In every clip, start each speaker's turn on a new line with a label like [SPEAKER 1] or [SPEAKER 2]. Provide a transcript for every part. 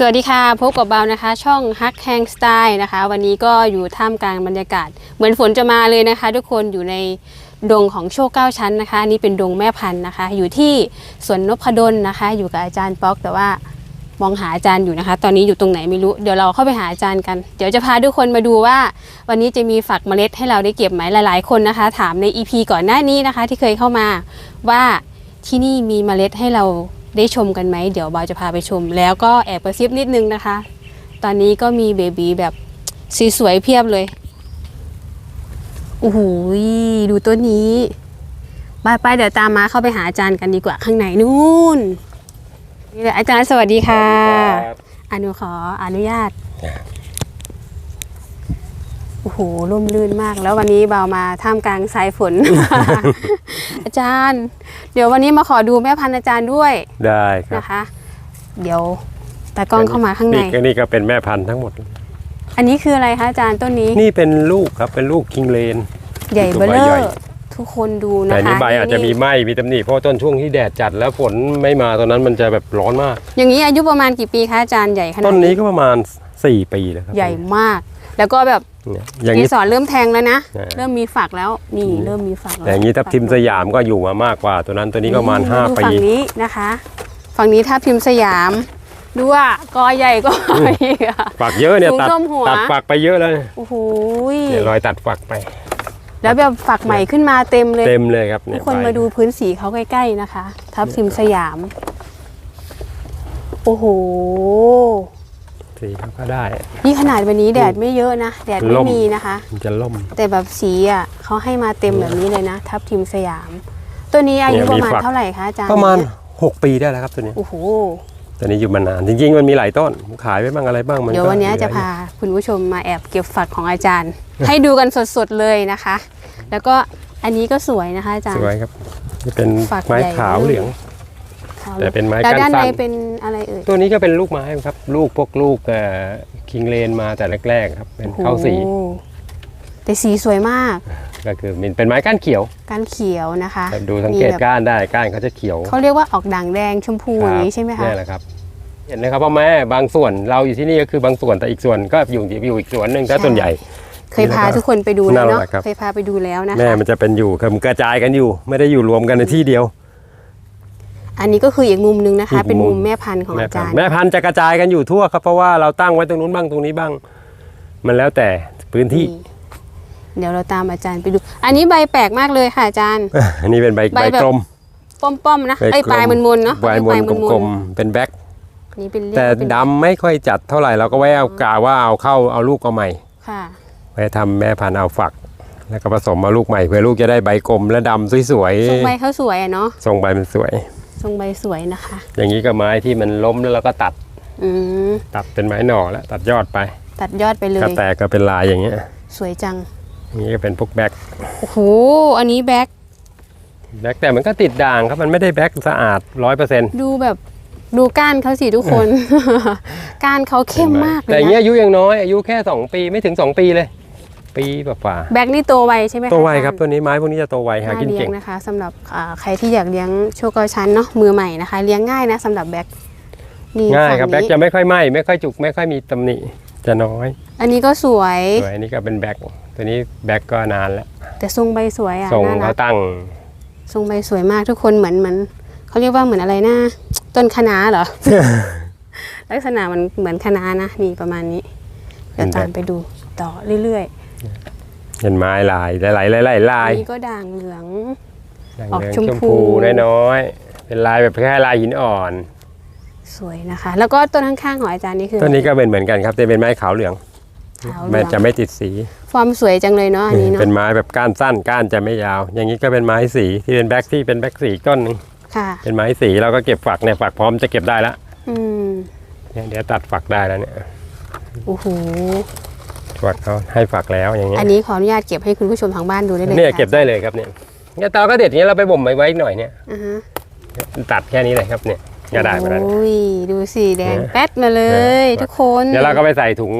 [SPEAKER 1] สวัสดีค่ะ พบกับเบานะคะ ช่องฮักแฮงสไตล์นะคะ วันนี้ก็อยู่ท่ามกลางบรรยากาศ เหมือนฝนจะมาเลยนะคะ ทุกคนอยู่ในดงของโชคเก้าชั้นนะคะอันนี่เป็นดงแม่พันธุ์นะคะ อยู่ที่สวนนพดลนะคะ อยู่กับอาจารย์ป๊อก แต่ว่ามองหาอาจารย์อยู่นะคะ ตอนนี้อยู่ตรงไหนไม่รู้ เดี๋ยวเราเข้าไปหาอาจารย์กัน เดี๋ยวจะพาทุกคนมาดูว่า วันนี้จะมีฝักเมล็ดให้เราได้เก็บไหมหลาย ๆ คนนะคะ ถามใน EP ก่อนหน้านี้นะคะ ที่เคยเข้ามาว่าที่นี่มีเมล็ดให้เรา ได้ชมกันไหม เดี๋ยวบาวจะพาไปชม แล้วก็แอบกระซิบนิดนึงนะคะ ตอนนี้ก็มีเบบีแบบสีสวยเพียบเลยโอ้โหดูต้นนี้ไปไปเดี๋ยวตามมาเข้าไปหาอาจารย์กันดีกว่าข้างในนู่นนี่เลยอาจารย์สวัสดีค่ะ อนุขออนุญาตโอ้โหร่มรื่นมาก แล้ววันนี้เบามาท่ามกลางสายฝน อาจารย์ เดี๋ยววันนี้มาขอดูแม่พันธุ์อาจารย์ด้วย
[SPEAKER 2] ได้ครับ
[SPEAKER 1] นะคะ เดี๋ยวตากล้องเข้ามาข้างใน
[SPEAKER 2] ก็นี่ก็เป็นแม่พันธุ์ทั้งหมด
[SPEAKER 1] อันนี้คืออะไรคะอาจารย์ต้นนี้
[SPEAKER 2] นี่เป็นลูกครับเป็นลูกคิงเลน
[SPEAKER 1] ใหญ่เบ้อ
[SPEAKER 2] ใบ
[SPEAKER 1] เล
[SPEAKER 2] ใหญ่
[SPEAKER 1] อทุกคนดูนะคะ
[SPEAKER 2] แต่นี่ใบอาจจะมีไหมมีตำหนิเพราะต้นช่วงที่แดดจัดแล้วฝนไม่มาตอนนั้นมันจะแบบร้อนมาก
[SPEAKER 1] อย่างนี้อายุประมาณกี่ปีคะอาจารย์ใหญ่ขนาด
[SPEAKER 2] ต้นนี้ก็ประมาณ 4 ปีแล้วครับ
[SPEAKER 1] ใหญ่มาก แล้วก็แบบ
[SPEAKER 2] เนี่ยอย่าง
[SPEAKER 1] เก
[SPEAKER 2] นี้
[SPEAKER 1] สรเริ่มแทงแล้วนะ
[SPEAKER 2] อ่า
[SPEAKER 1] เริ่มมีฝักแล้วนี่เริ่มมีฝักแล้ว
[SPEAKER 2] แต่อย่างนี้ทับทิมสยามก็อยู่มามากกว่า ตัวนั้นตัวนี้ก็ประมาณ
[SPEAKER 1] ดู
[SPEAKER 2] 5ปี
[SPEAKER 1] ฝั่งนี้นะคะ ฝั่งนี้ทับทิมสยามดูว่ากอใหญ่ก็อีกอะ
[SPEAKER 2] ฝักเยอะเนี่ย
[SPEAKER 1] สูง
[SPEAKER 2] ตัด
[SPEAKER 1] ท่วมหัว
[SPEAKER 2] ตัดฝักไปเยอะแล้ว
[SPEAKER 1] โอ้โห
[SPEAKER 2] เนี่ยรอยตัดฝักไป
[SPEAKER 1] แล้วแบบฝักใหม่ขึ้นมาเต็มเลย
[SPEAKER 2] เต็มเลยครับ
[SPEAKER 1] ทุ
[SPEAKER 2] เนี่
[SPEAKER 1] ก
[SPEAKER 2] ย
[SPEAKER 1] คน
[SPEAKER 2] ใบ
[SPEAKER 1] มาดูพื้นสีเขาใกล้ๆนะคะ ทับทิมสยาม โอ้โห
[SPEAKER 2] สีเขาก็ได้
[SPEAKER 1] นี่ขนาดวันนี้แดดไม่เยอะนะ แดดไม่
[SPEAKER 2] ล่ม
[SPEAKER 1] มีนะคะ
[SPEAKER 2] มันจะล่ม
[SPEAKER 1] แต่แบบสีอะเขาให้มาเต็มแบบนี้เลยนะ ทับทิมสยาม ตัวนี้อายุ
[SPEAKER 2] เนี่ย
[SPEAKER 1] ประมาณ
[SPEAKER 2] มีฝัก
[SPEAKER 1] เท่าไหร่คะอาจารย์
[SPEAKER 2] ประมาณ 6 ปีได้แล้วครับตัวนี้
[SPEAKER 1] โอ้โห
[SPEAKER 2] ตัวนี้อยู่มานาน จริงๆ มันมีหลายต้น ขายไปบ้างอะไรบ้างมัน
[SPEAKER 1] เดี๋ยว
[SPEAKER 2] ก็
[SPEAKER 1] วันนี้
[SPEAKER 2] เหลือ
[SPEAKER 1] จะ
[SPEAKER 2] อยู่
[SPEAKER 1] พาคุณผู้ชมมาแอบเก็บฝักของอาจารย์ ให้ดูกันสดๆเลยนะคะ แล้วก็อันนี้ก็สวยนะคะอาจาร
[SPEAKER 2] ส
[SPEAKER 1] ย์
[SPEAKER 2] วยครับนี่เป็น
[SPEAKER 1] ฝัก
[SPEAKER 2] ไม้
[SPEAKER 1] ใหญ่
[SPEAKER 2] ขาว
[SPEAKER 1] เลย
[SPEAKER 2] เหลือง
[SPEAKER 1] ขาว
[SPEAKER 2] แต่เป็นไม้
[SPEAKER 1] แล้ว
[SPEAKER 2] ก้าน
[SPEAKER 1] ด้านใน
[SPEAKER 2] สั้น
[SPEAKER 1] เป็นอะไรเอ่ย
[SPEAKER 2] ตัวนี้ก็เป็นลูกไม้ครับ ลูกพวกลูกคิงเลนมาแต่แรกๆครับ เป็นเข้าสี
[SPEAKER 1] โอ้โหแต่สีสวยมาก
[SPEAKER 2] ก็คือมันเป็นไม้ก้านเขียว
[SPEAKER 1] การเขียวนะคะ
[SPEAKER 2] แบบดูสังเกต
[SPEAKER 1] มีแบบ
[SPEAKER 2] ก้านได้ก้านเขาจะเขียว
[SPEAKER 1] เขาเรียกว่าออกด่างแดงชมพูอย่างนี้ใช่ไหมคะ
[SPEAKER 2] นี่แหละครับ เห็นนะครับพ่อแม่บางส่วนเราอยู่ที่นี่ก็คือบางส่วนแต่อีกส่วนก็อยู่อยู่อีกส่วนหนึ่งแต่ส่วนใหญ่
[SPEAKER 1] เคยพาทุกคนไปดูแล้ว
[SPEAKER 2] นั่น
[SPEAKER 1] เนาะ
[SPEAKER 2] แหละครับ
[SPEAKER 1] เคยพาไปดูแล้วนะ
[SPEAKER 2] แม่
[SPEAKER 1] คะ
[SPEAKER 2] มันจะเป็นอยู่คือมันกระจายกันอยู่ ไม่ได้อยู่รวมกันในที่เดียว
[SPEAKER 1] อันนี้ก็คืออีกมุมหนึงนะคะ
[SPEAKER 2] อีกมุม
[SPEAKER 1] เป็นมุมแม่พันธุ์ของ
[SPEAKER 2] แม่
[SPEAKER 1] อา
[SPEAKER 2] พัน
[SPEAKER 1] จาร
[SPEAKER 2] ธุ์
[SPEAKER 1] ย์
[SPEAKER 2] แม่พันธุ์จะกระจายกันอยู่ทั่วครับเพราะว่าเราตั้งไว้ตรงนู้นบ้างตรงนี้บ้าง มันแล้วแต่พื้นที่
[SPEAKER 1] นี่เดี๋ยวเราตามอาจารย์ไปดู อันนี้ใบแปลกมากเลยค่ะอาจารย์
[SPEAKER 2] อันนี้เป็นใบ
[SPEAKER 1] ใบ
[SPEAKER 2] ใบ
[SPEAKER 1] แบบ
[SPEAKER 2] กลม
[SPEAKER 1] ป้อมๆนะ
[SPEAKER 2] ใบ
[SPEAKER 1] ไอ้ย
[SPEAKER 2] กล
[SPEAKER 1] ปลายมนๆเนาะ
[SPEAKER 2] ใบมน
[SPEAKER 1] ปลาย
[SPEAKER 2] กลมๆเป็นแบ็ค
[SPEAKER 1] ๆนี่เป็นเรียก
[SPEAKER 2] แต่
[SPEAKER 1] ว่าเป็น
[SPEAKER 2] ดำไม่ค่อยจัดเท่าไหร่เราก็ไว้เอากาว่าเอาเข้าเอาลูกเอาใหม่
[SPEAKER 1] ค่ะ
[SPEAKER 2] ไว้ทำแม่พันธุ์เอาฝักแล้วก็ผสมเอาลูกใหม่เพื่อลูกจะได้ใบกลมและดำสวย
[SPEAKER 1] ทรงใบเขาสวยอะเนาะ
[SPEAKER 2] ๆทรงใบมันสวย
[SPEAKER 1] ทรงใบสวยนะคะ
[SPEAKER 2] อย่างนี้ก็ไม้ที่มันล้มแล้วเราก็ตัด
[SPEAKER 1] อืม
[SPEAKER 2] ตัดเป็นไม้หน่อแล้วตัดยอดไป
[SPEAKER 1] ตัดยอดไปเล
[SPEAKER 2] ก็
[SPEAKER 1] ย
[SPEAKER 2] แตกก็เป็นลายอย่างเงี้ย
[SPEAKER 1] สวยจัง
[SPEAKER 2] อย่างนี้ก็เป็นพวกแบ็ค
[SPEAKER 1] โอ้โหอันนี้แบ็ค
[SPEAKER 2] แบ็คแต่มันก็ติดด่างครับมันไม่ได้แบ็คสะอาดร้อยเปอร์เซ็นต์
[SPEAKER 1] ดูแบบดูก้านเขาสิทุกคน ก้านเขาเข้มมากเล
[SPEAKER 2] แต่
[SPEAKER 1] ย
[SPEAKER 2] อย่างเงี้ย
[SPEAKER 1] นะ
[SPEAKER 2] อายุยังน้อยอายุแค่ 2 ปีไม่ถึง 2 ปีเลย ปีกว่า
[SPEAKER 1] แบ็คนี่โตไวใช่ไหม
[SPEAKER 2] ๆ
[SPEAKER 1] คะ
[SPEAKER 2] โตไวครับ
[SPEAKER 1] อา
[SPEAKER 2] ตั
[SPEAKER 1] จาว
[SPEAKER 2] นี้ไม้พวกนี้จะโตไว
[SPEAKER 1] ย์
[SPEAKER 2] หา
[SPEAKER 1] น่า
[SPEAKER 2] กิน
[SPEAKER 1] เลี้ย
[SPEAKER 2] เก่
[SPEAKER 1] ง
[SPEAKER 2] ง
[SPEAKER 1] นะคะสำหรับอ่าใครที่อยากเลี้ยงโชกเกาชันเนาะมือใหม่นะคะ เลี้ยงง่ายนะสำหรับแบ็คนี่
[SPEAKER 2] ง่ายครับ
[SPEAKER 1] ฝั่
[SPEAKER 2] แบ็ค
[SPEAKER 1] นี้
[SPEAKER 2] จะไม่ค่อยไหม้ไม่ค่อยจุกไม่ค่อยมีตำหนิจะน้อย
[SPEAKER 1] อันนี้ก็สวย
[SPEAKER 2] สวยอันนี้ก็เป็นแบ็คตัวนี้แบ็คก็นานแล้ว
[SPEAKER 1] แต่ทรงใบสวยอะ
[SPEAKER 2] ทรง
[SPEAKER 1] น่ารั
[SPEAKER 2] เขา
[SPEAKER 1] ก
[SPEAKER 2] ตั้ง
[SPEAKER 1] ทรงใบสวยมากทุกคนเหมือนเหมือนเขาเรียกว่าเหมือนอะไรนะต้นคะน้าเหรอลักษณะมันเหมือนคะน้านะนี่ประมาณนี้เดี๋ยวตามไปดูต่อเรื่อย
[SPEAKER 2] เห็นไม้ลายหลายๆหลายๆ
[SPEAKER 1] ๆ
[SPEAKER 2] ลา
[SPEAKER 1] อั
[SPEAKER 2] ย
[SPEAKER 1] นนี้ก็ด่างเหลือง
[SPEAKER 2] ด่าง
[SPEAKER 1] ออก
[SPEAKER 2] เหลือง
[SPEAKER 1] ชม
[SPEAKER 2] ชม
[SPEAKER 1] พู
[SPEAKER 2] พูน้อยๆเป็นลายแบบแค่ลายหินอ่อน
[SPEAKER 1] สวยนะคะ แล้วก็ต้นข้างๆของอาจารย์นี่คือ
[SPEAKER 2] ต้นนี้ก็เป็นเหมือนกันครับแต่เป็นไม้ขาวเหลือง
[SPEAKER 1] ขาวเหลื
[SPEAKER 2] มัน
[SPEAKER 1] อง
[SPEAKER 2] จะไม่ติดสี
[SPEAKER 1] ฟอร์มสวยจังเลยเนาะอันนี้เนาะ
[SPEAKER 2] เป็นไม้แบบก้านสั้นก้านจะไม่ยาว อย่างนี้ก็เป็นไม้สีที่เป็นแบ็คที่เป็นแบ็คสีก้อนหนึง
[SPEAKER 1] ค่ะ
[SPEAKER 2] เป็นไม้สีเราก็เก็บฝักเนี่ยฝักพร้อมจะเก็บได้แล้ว
[SPEAKER 1] อืม
[SPEAKER 2] เนี่ยเดี๋ยวตัดฝักได้แล้วเนี่ย
[SPEAKER 1] โอ้โห
[SPEAKER 2] ฝักเขาให้ฝักแล้วอย่างเงี้ย
[SPEAKER 1] อันนี้ขออนุญาตเก็บให้คุณผู้ชมทางบ้านดูได้เลย
[SPEAKER 2] เนี่ย
[SPEAKER 1] ค่ะ
[SPEAKER 2] เก็บได้เลยครับเนี่ยเนี่ยตอก็เด็ดอย่างเงี้ยเราไปบ่มไว้ไว้หน่อยเนี่ย
[SPEAKER 1] อ่าฮะ
[SPEAKER 2] ตัดแค่นี้เลยครับเนี่ยก็ได้มาแล้ว
[SPEAKER 1] โอ้ยดูสิแดง
[SPEAKER 2] เนี่ย
[SPEAKER 1] แป๊ดมาเลย
[SPEAKER 2] เนี่ย
[SPEAKER 1] ทุกคน
[SPEAKER 2] เดี๋ยวเราก็ไปใส่ถุง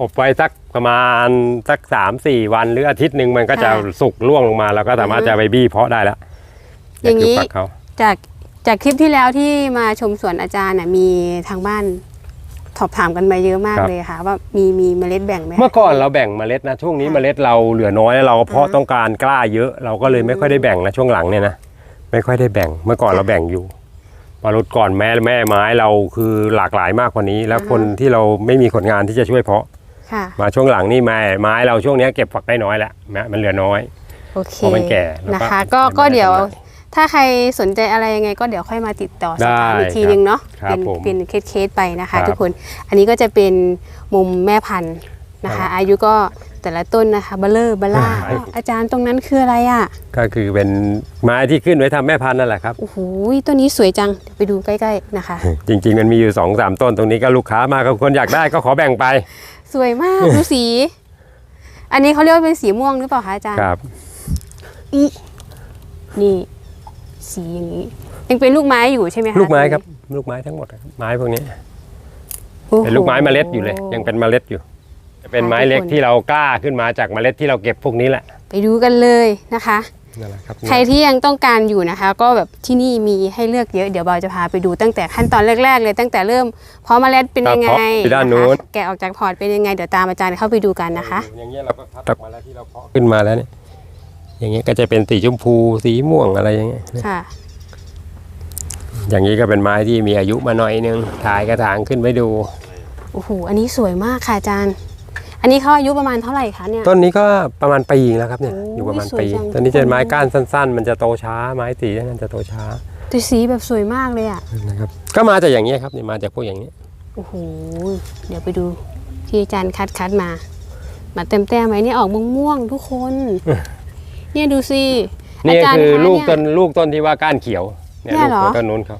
[SPEAKER 2] อบไว้สักประมาณสักสามสี่วันหรืออาทิตย์หนึ่งมันก็จะสุกร่วงลงมาเราก็สามารถจะไปบี้เพาะได้แล้ว
[SPEAKER 1] อย่าง
[SPEAKER 2] นี้
[SPEAKER 1] นี้
[SPEAKER 2] ฝักเขา
[SPEAKER 1] จากจากคลิปที่แล้วที่มาชมสวนอาจารย์น่ะมีทางบ้าน สอบถามกันมาเยอะมาก
[SPEAKER 2] ครับ
[SPEAKER 1] เลยค่ะ ว่ามีมีเมล็ดแบ่งไหมคะ
[SPEAKER 2] เมื่อก่อนเราแบ่งเมล็ดนะช่วงนี้
[SPEAKER 1] ค่ะ
[SPEAKER 2] เมล็ดเราเหลือน้อยแล้วเราเพราะ
[SPEAKER 1] อ่าฮะ
[SPEAKER 2] ต้องการกล้าเยอะเราก็เลยไม่ค่อยได้แบ่งนะช่วงหลังเนี่ยนะไม่ค่อยได้แบ่งเมื่อก่อนเราแบ่งอยู่มารุดก่อนแม่แม่ไม้เราคือหลากหลายมากกว่านี้ แล้วคนที่เราไม่มีคนงานที่จะช่วยเพาะ
[SPEAKER 1] ค่ะ
[SPEAKER 2] มาช่วงหลังนี่แม่ไม้เราช่วงเนี้ยเก็บฝักได้น้อยแล้วแม่มันเหลือน้อย
[SPEAKER 1] โอเค
[SPEAKER 2] เพราะมันแก่แล้วก็
[SPEAKER 1] นะคะ ก็
[SPEAKER 2] ไม่ได้
[SPEAKER 1] ก็เดี๋ยว
[SPEAKER 2] จำหน่าย
[SPEAKER 1] ถ้าใครสนใจอะไรยังไงก็เดี๋ยวค่อยมาติดต่อสอบถาม
[SPEAKER 2] ได้
[SPEAKER 1] อีกทีนึงเนาะ
[SPEAKER 2] ครับ
[SPEAKER 1] เป็น
[SPEAKER 2] ผม
[SPEAKER 1] เป็นเคสเคสๆไปนะ
[SPEAKER 2] ครั
[SPEAKER 1] คะ
[SPEAKER 2] บ
[SPEAKER 1] ทุกคนอันนี้ก็จะเป็นมุมแม่พันธุ์นะคะ อายุก็แต่ละต้นนะคะเบลเลอร์เบล่าอ้าวอาจารย์ตรงนั้นคืออะไรอะ
[SPEAKER 2] ก็คือเป็นไม้ที่ขึ้นไว้ทำแม่พันธุ์นั่นแหละครับ
[SPEAKER 1] โอ้โหต้นนี้สวยจังเดี๋ยวไปดูใกล้ๆนะคะ
[SPEAKER 2] จริง ๆ มันมีอยู่สองสามต้นตรงนี้ก็ลูกค้ามาก็คนอยากได้ก็ขอแบ่งไป
[SPEAKER 1] สวยมากดูสี อันนี้เขาเรียกว่าเป็นสีม่วงหรือเปล่าคะอาจารย์
[SPEAKER 2] ครับ
[SPEAKER 1] อีนี่ สีอย่างนี้ ยังเป็นลูกไม้อยู่ใช่ไหมคะ
[SPEAKER 2] ลูกไม้ครับ
[SPEAKER 1] ตงนี้
[SPEAKER 2] ลูกไม้ทั้งหมดครับไม้พวกนี้
[SPEAKER 1] โอ้โห
[SPEAKER 2] เป็นลูกไม้เมล็ดอยู่เลย ยังเป็นเมล็ดอยู่ จะเป็นไม้เล็ก
[SPEAKER 1] ทุกคน
[SPEAKER 2] ที่เรากล้าขึ้นมาจากเมล็ดที่เราเก็บพวกนี้แหละ
[SPEAKER 1] ไปดูกันเลยนะคะ
[SPEAKER 2] นั่นแหละครับ
[SPEAKER 1] ใครที่ยังต้องการอยู่นะคะ ก็แบบที่นี่มีให้เลือกเยอะเดี๋ยวเราจะพาไปดูตั้งแต่ขั้นตอนแรก ๆ เลยตั้งแต่เริ่มเพาะเมล็ดเป็นยังไง
[SPEAKER 2] ครับเพาะที่ด้านนู้นะ
[SPEAKER 1] คะแกะออกจากพอร์ตเป็นยังไงเดี๋ยวตามอาจารย์เข้าไปดูกันนะคะ
[SPEAKER 2] อย่างเงี้ยเราก็คัดออกมาแล้วที่เราเพาะขึ้นมาแล้วเนี่ย อย่างเงี้ยก็จะเป็นสีชมพูสีม่วงอะไรอย่างเงี้ย
[SPEAKER 1] ค่ะ
[SPEAKER 2] อย่างนี้ก็เป็นไม้ที่มีอายุมาหน่อยนึงถ่ายกระถางขึ้นไว้ดู
[SPEAKER 1] โอ้โหอันนี้สวยมากค่ะอาจารย์ อันนี้เขาอายุประมาณเท่าไหร่คะเนี่ย
[SPEAKER 2] ต้นนี้ก็ประมาณปีแล้วครับเนี่ย
[SPEAKER 1] โอ้ย
[SPEAKER 2] อยู่ประมาณ
[SPEAKER 1] สวย
[SPEAKER 2] ปี
[SPEAKER 1] จัง
[SPEAKER 2] ต้นนี้จะเป็นไม้ก้านสั้น ๆ มันจะโตช้า ไม้สีนั่นจะโตช้า
[SPEAKER 1] แต่สีแบบสวยมากเลยอะ
[SPEAKER 2] นะครับ ก็มาจากอย่างนี้ยครับนี่มาจากพวกอย่างนี้ย
[SPEAKER 1] โอ้โหเดี๋ยวไปดูที่อาจารย์คัดคัดมา มาเต็มแต้มไหมเนี่ยออกม่วงๆทุกคน เนี่ยดูสิ
[SPEAKER 2] นี่
[SPEAKER 1] อาจารย์
[SPEAKER 2] คือ
[SPEAKER 1] คะ
[SPEAKER 2] ลูก
[SPEAKER 1] เนี่ย
[SPEAKER 2] ต้นลูกต้นที่ว่าก้านเขียวเนี่ย
[SPEAKER 1] เนี่ย
[SPEAKER 2] ลูก
[SPEAKER 1] เหรอ
[SPEAKER 2] ของต้นนู้นเขา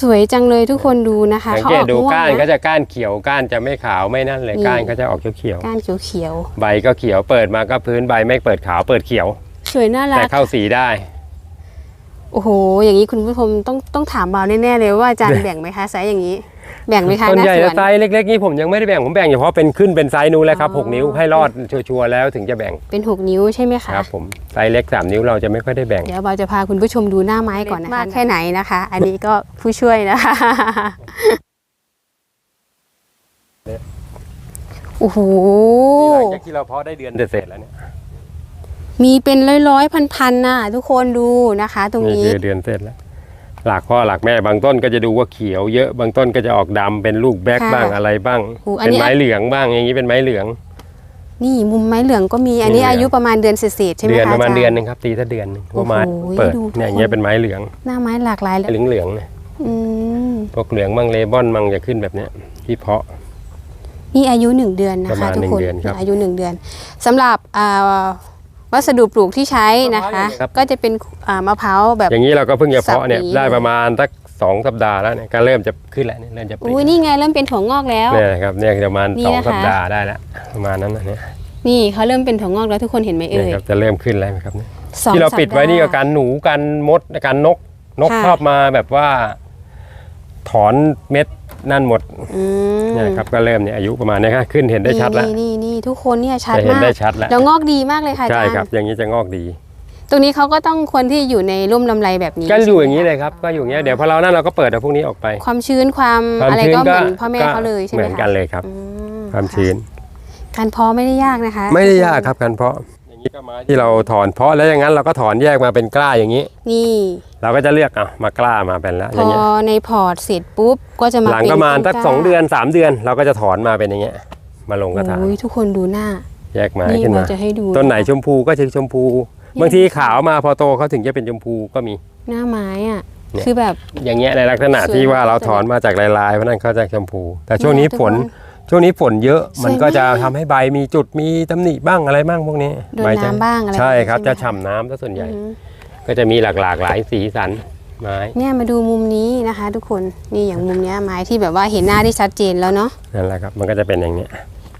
[SPEAKER 1] สวยจังเลยทุกคนดูนะคะ
[SPEAKER 2] สัง
[SPEAKER 1] เขา
[SPEAKER 2] เก
[SPEAKER 1] อ
[SPEAKER 2] ต
[SPEAKER 1] อก
[SPEAKER 2] ดู
[SPEAKER 1] ม่วง
[SPEAKER 2] ก้านก็
[SPEAKER 1] นะ
[SPEAKER 2] จะก้านเขียวก้านจะไม่ขาวไม่นั่นเลย
[SPEAKER 1] นี่
[SPEAKER 2] ก้านก็จะออกเขียว
[SPEAKER 1] ก้านเขียว
[SPEAKER 2] ๆใบก็เขียวเปิดมาก็พื้นใบไม่เปิดขาวเปิดเขียว
[SPEAKER 1] ๆสวยน่ารั
[SPEAKER 2] แต่
[SPEAKER 1] ก
[SPEAKER 2] เข้าสีได้
[SPEAKER 1] โอ้โห อย่างนี้คุณผู้ชมต้องต้องถามเบาแน่ๆเลยว่าอาจารย์แบ่งไหมคะไซส์อย่างนี้ แบ่งไหมคะ
[SPEAKER 2] ต้น
[SPEAKER 1] หน้า
[SPEAKER 2] ใหญ่
[SPEAKER 1] สว
[SPEAKER 2] และ
[SPEAKER 1] น
[SPEAKER 2] ไซส์เล็กๆนี่ผมยังไม่ได้แบ่งผมแบ่งเฉพาะเป็นขึ้นเป็นไซส์นู้นแล้วครับ
[SPEAKER 1] อ๋อ
[SPEAKER 2] หกนิ้วให้รอดชัวร์ๆแล้วถึงจะแบ่ง
[SPEAKER 1] เป็นหกนิ้วใช่ไหมคะ
[SPEAKER 2] ครับผมไซส์เล็กสามนิ้วเราจะไม่ค่อยได้แบ่ง
[SPEAKER 1] เดี๋ยวเบาจะพาคุณผู้ชมดูหน้าไม้ก่อนนะคะมากแค่ไหนนะคะ อันนี้ก็ผู้ช่วยนะคะโอ้โห
[SPEAKER 2] นี่หลังจากที่เราเพาะได้เดือนเสร็จๆแล้วเนี่ย
[SPEAKER 1] มีเป็นร้อยๆพันๆน่ะทุกคนดูนะคะ ตรง
[SPEAKER 2] นี่
[SPEAKER 1] นี้
[SPEAKER 2] คือเดือนเสร็จแล้ว หลักพ่อหลักแม่บางต้นก็จะดูว่าเขียวเยอะบางต้นก็จะออกดำเป็นลูกแบก
[SPEAKER 1] ค่ะ
[SPEAKER 2] บ้างอะไรบ้าง
[SPEAKER 1] โอ้อัน
[SPEAKER 2] เป็น
[SPEAKER 1] นี้
[SPEAKER 2] ไม้เหลืองบ้างอย่างนี้เป็นไม้เหลือง
[SPEAKER 1] นี่มุมไม้เหลืองก็มีอันนี้
[SPEAKER 2] นี่เหลือง
[SPEAKER 1] อายุประมาณเดือนเศษๆใช่ไหม
[SPEAKER 2] เดือน
[SPEAKER 1] คะ
[SPEAKER 2] ประมาณ
[SPEAKER 1] จย์
[SPEAKER 2] เดือนหนึงครับตีถ้าเดือนหนึง
[SPEAKER 1] โอ้โห
[SPEAKER 2] ว่าไม้เปิด
[SPEAKER 1] ดู
[SPEAKER 2] เนี่ยอ
[SPEAKER 1] ทุกคน
[SPEAKER 2] ย่างเงี้ยเป็นไม้เหลือง
[SPEAKER 1] หน้าไม้หลากหลายเลย
[SPEAKER 2] เหลืองเหลืองๆเนี่ย
[SPEAKER 1] อืม
[SPEAKER 2] พวกเหลืองบ้างเลบอนบ้างจะขึ้นแบบเนี้ยที่เพาะ
[SPEAKER 1] นี่อายุหนึ่งเดือนนะ
[SPEAKER 2] ประ
[SPEAKER 1] คะ
[SPEAKER 2] มาณ
[SPEAKER 1] ทุกคน
[SPEAKER 2] หนึ่งเดือนครับ
[SPEAKER 1] อายุหนึ่งเดือนสำหรับอ่า วัสดุปลูกที่ใช้นะคะ
[SPEAKER 2] ครับ
[SPEAKER 1] ก็จะเป็นอ่ามะพร้าวแบบ
[SPEAKER 2] อย่างนี้เราก็เพิ่งจะเพาะเนี่ย
[SPEAKER 1] สับหวี
[SPEAKER 2] ได้ประมาณสักสองสัปดาห์แล้วเนี่ยก็เริ่มจะขึ้นแล้วเนี่ยเริ่มจะปลี
[SPEAKER 1] อุ้ยนี่ไงเริ่มเป็นถั่วงอกแล้ว
[SPEAKER 2] เนี่ยนะครับเนี่ยประมาณ
[SPEAKER 1] นี่
[SPEAKER 2] สอง
[SPEAKER 1] นะคะ
[SPEAKER 2] สัปดาห์ได้แล้วประมาณนั้นนะเนี่ย
[SPEAKER 1] นี่เขาเริ่มเป็นถั่วงอกแล้วทุกคนเห็นไหม
[SPEAKER 2] เนี่ย
[SPEAKER 1] เอ่ย
[SPEAKER 2] ครับจะเริ่มขึ้นแล้วครับเนี่ย
[SPEAKER 1] สอง
[SPEAKER 2] ที่เราปิดไว้นี่ก็
[SPEAKER 1] สัปดาห์
[SPEAKER 2] การหนูการมดการนกนก
[SPEAKER 1] ค่ะ
[SPEAKER 2] ชอบมาแบบว่า ถอนเม็ด นั่นหมด
[SPEAKER 1] อืม
[SPEAKER 2] เนี่ยครับก็เริ่มเนี่ยอายุประมาณเนี้ครับขึ้นเห็นได้ชัดแล้ว
[SPEAKER 1] นี่นี่นี่ทุกคนเนี่ยชัด
[SPEAKER 2] จะเห็น
[SPEAKER 1] มาก
[SPEAKER 2] ได้ชัดแล้ว
[SPEAKER 1] แล้วงอกดีมากเลยค่ะอา
[SPEAKER 2] ใช่
[SPEAKER 1] จารย์
[SPEAKER 2] ครับ อย่างนี้จะงอกดี
[SPEAKER 1] ตรงนี้เขาก็ต้องควรที่อยู่ในร่มลำไรแบบนี้
[SPEAKER 2] ก็อยู่อย่าง
[SPEAKER 1] นี้
[SPEAKER 2] นี้เลยครับก็อยู่อย่างเงี้ยเดี๋ยวพอเรานั่นเราก็เปิดเอาพวกนี้ออกไป
[SPEAKER 1] ความชื้นความ
[SPEAKER 2] ความ
[SPEAKER 1] อะไร
[SPEAKER 2] ชื้น
[SPEAKER 1] ก็เห
[SPEAKER 2] ก็
[SPEAKER 1] มือนพ่อแม่เขาเลยใช่ไห
[SPEAKER 2] เห
[SPEAKER 1] ม
[SPEAKER 2] มือน
[SPEAKER 1] คะ
[SPEAKER 2] กันเลยครับ
[SPEAKER 1] อืม
[SPEAKER 2] ความชื้น
[SPEAKER 1] การเพาะไม่ได้ยากนะคะ
[SPEAKER 2] ไม่ได้ยากครับการเพาะ อย่างนี้ก็ไม้ที่เราถอนเพาะแล้วอย่างนั้นเราก็ถอนแยกมาเป็นกล้าอย่างนี้
[SPEAKER 1] นี่
[SPEAKER 2] เราก็จะเลือกอะมากล้ามาเป็นแล้ว
[SPEAKER 1] พ
[SPEAKER 2] อย่าง
[SPEAKER 1] อ
[SPEAKER 2] เงี้ย
[SPEAKER 1] ในพอร์ตเสร็จปุ๊บก็จะมา
[SPEAKER 2] หลัง
[SPEAKER 1] เป็น
[SPEAKER 2] ประมาณสัก
[SPEAKER 1] ต้น
[SPEAKER 2] สอง
[SPEAKER 1] ล้า
[SPEAKER 2] เดือนสามเดือน เราก็จะถอนมาเป็นอย่างเงี้ย มาลงกระถาง
[SPEAKER 1] โอ้ยทุกคนดูหน้า
[SPEAKER 2] แยกไม้
[SPEAKER 1] นี่
[SPEAKER 2] ขึ้น
[SPEAKER 1] เรา
[SPEAKER 2] มา
[SPEAKER 1] จะให้ดู
[SPEAKER 2] ต้นไหนชมพูก็จะชมพู บางทีขาวมาพอโตเขาถึงจะเป็นชมพูก็มี
[SPEAKER 1] หน้าไม้อะ
[SPEAKER 2] เนี่ย
[SPEAKER 1] คือแบบ
[SPEAKER 2] อย่างเงี้ยในลักษณะ
[SPEAKER 1] สวย
[SPEAKER 2] ที่ว่าเรา
[SPEAKER 1] สวย
[SPEAKER 2] ถอนมาจากลายๆเพราะนั้นเขาจะชมพู แต่ช่วงนี้
[SPEAKER 1] เนี่ยทุก
[SPEAKER 2] ฝน
[SPEAKER 1] คน
[SPEAKER 2] ช่วงนี้ฝนเยอะมัน
[SPEAKER 1] สวย
[SPEAKER 2] ก็จะ
[SPEAKER 1] มาก
[SPEAKER 2] ทำให้ใบมีจุดมีตำหนิบ้างอะไรบ้างพวกนี้
[SPEAKER 1] โดน
[SPEAKER 2] ใบจะ
[SPEAKER 1] น้ำบ้างอะไร
[SPEAKER 2] ใช่ครับ
[SPEAKER 1] ใช่
[SPEAKER 2] จะ
[SPEAKER 1] ไหมคะ
[SPEAKER 2] ฉ่ำน้ำซะส่วนใหญ่
[SPEAKER 1] อืม
[SPEAKER 2] ก็จะมีหลากหลากหลายสีสันไม้
[SPEAKER 1] เนี่ยมาดูมุมนี้นะคะ ทุกคนนี่อย่างมุมเนี้ยไม้ที่แบบว่าเห็นหน้าได้ชัดเจนแล้วเนาะ
[SPEAKER 2] นั่นแหละครับมันก็จะเป็นอย่างเนี้ย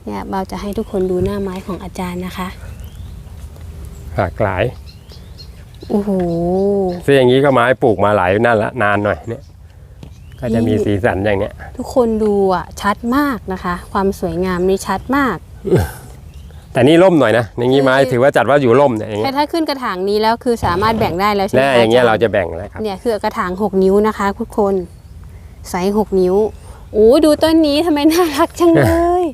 [SPEAKER 1] เนี่ยเราจะให้ทุกคนดูหน้าไม้ของอาจารย์นะคะ
[SPEAKER 2] หลากหลาย
[SPEAKER 1] โอ้โห
[SPEAKER 2] ซึ่งอย่างนี้ก็ไม้ปลูกมาหลายนั่นละนานหน่อยเนี่ย ก็จะมี
[SPEAKER 1] นี่
[SPEAKER 2] สีสันอย่างเนี้ย
[SPEAKER 1] ทุกคนดูอะชัดมากนะคะ ความสวยงามนี่ชัดมาก
[SPEAKER 2] แต่นี่ร่มหน่อยนะอย่างนี้ไม้ถือว่าจัดว่าอยู่ร่มเนี่ยอย่าง
[SPEAKER 1] แค่
[SPEAKER 2] เงี้ย
[SPEAKER 1] ถ้าขึ้นกระถางนี้แล้วคือสามารถแบ่งได้แล้วใช่ไหม
[SPEAKER 2] แน่
[SPEAKER 1] คะ
[SPEAKER 2] อย่างเงี้ย
[SPEAKER 1] จ
[SPEAKER 2] เราจะแบ่งแล้วครับ
[SPEAKER 1] เนี่ยคือกระถาง 6 นิ้วนะคะ ทุกคนไซส์6นิ้วโอ้ดูต้นนี้ทำไมน่ารักจังเลย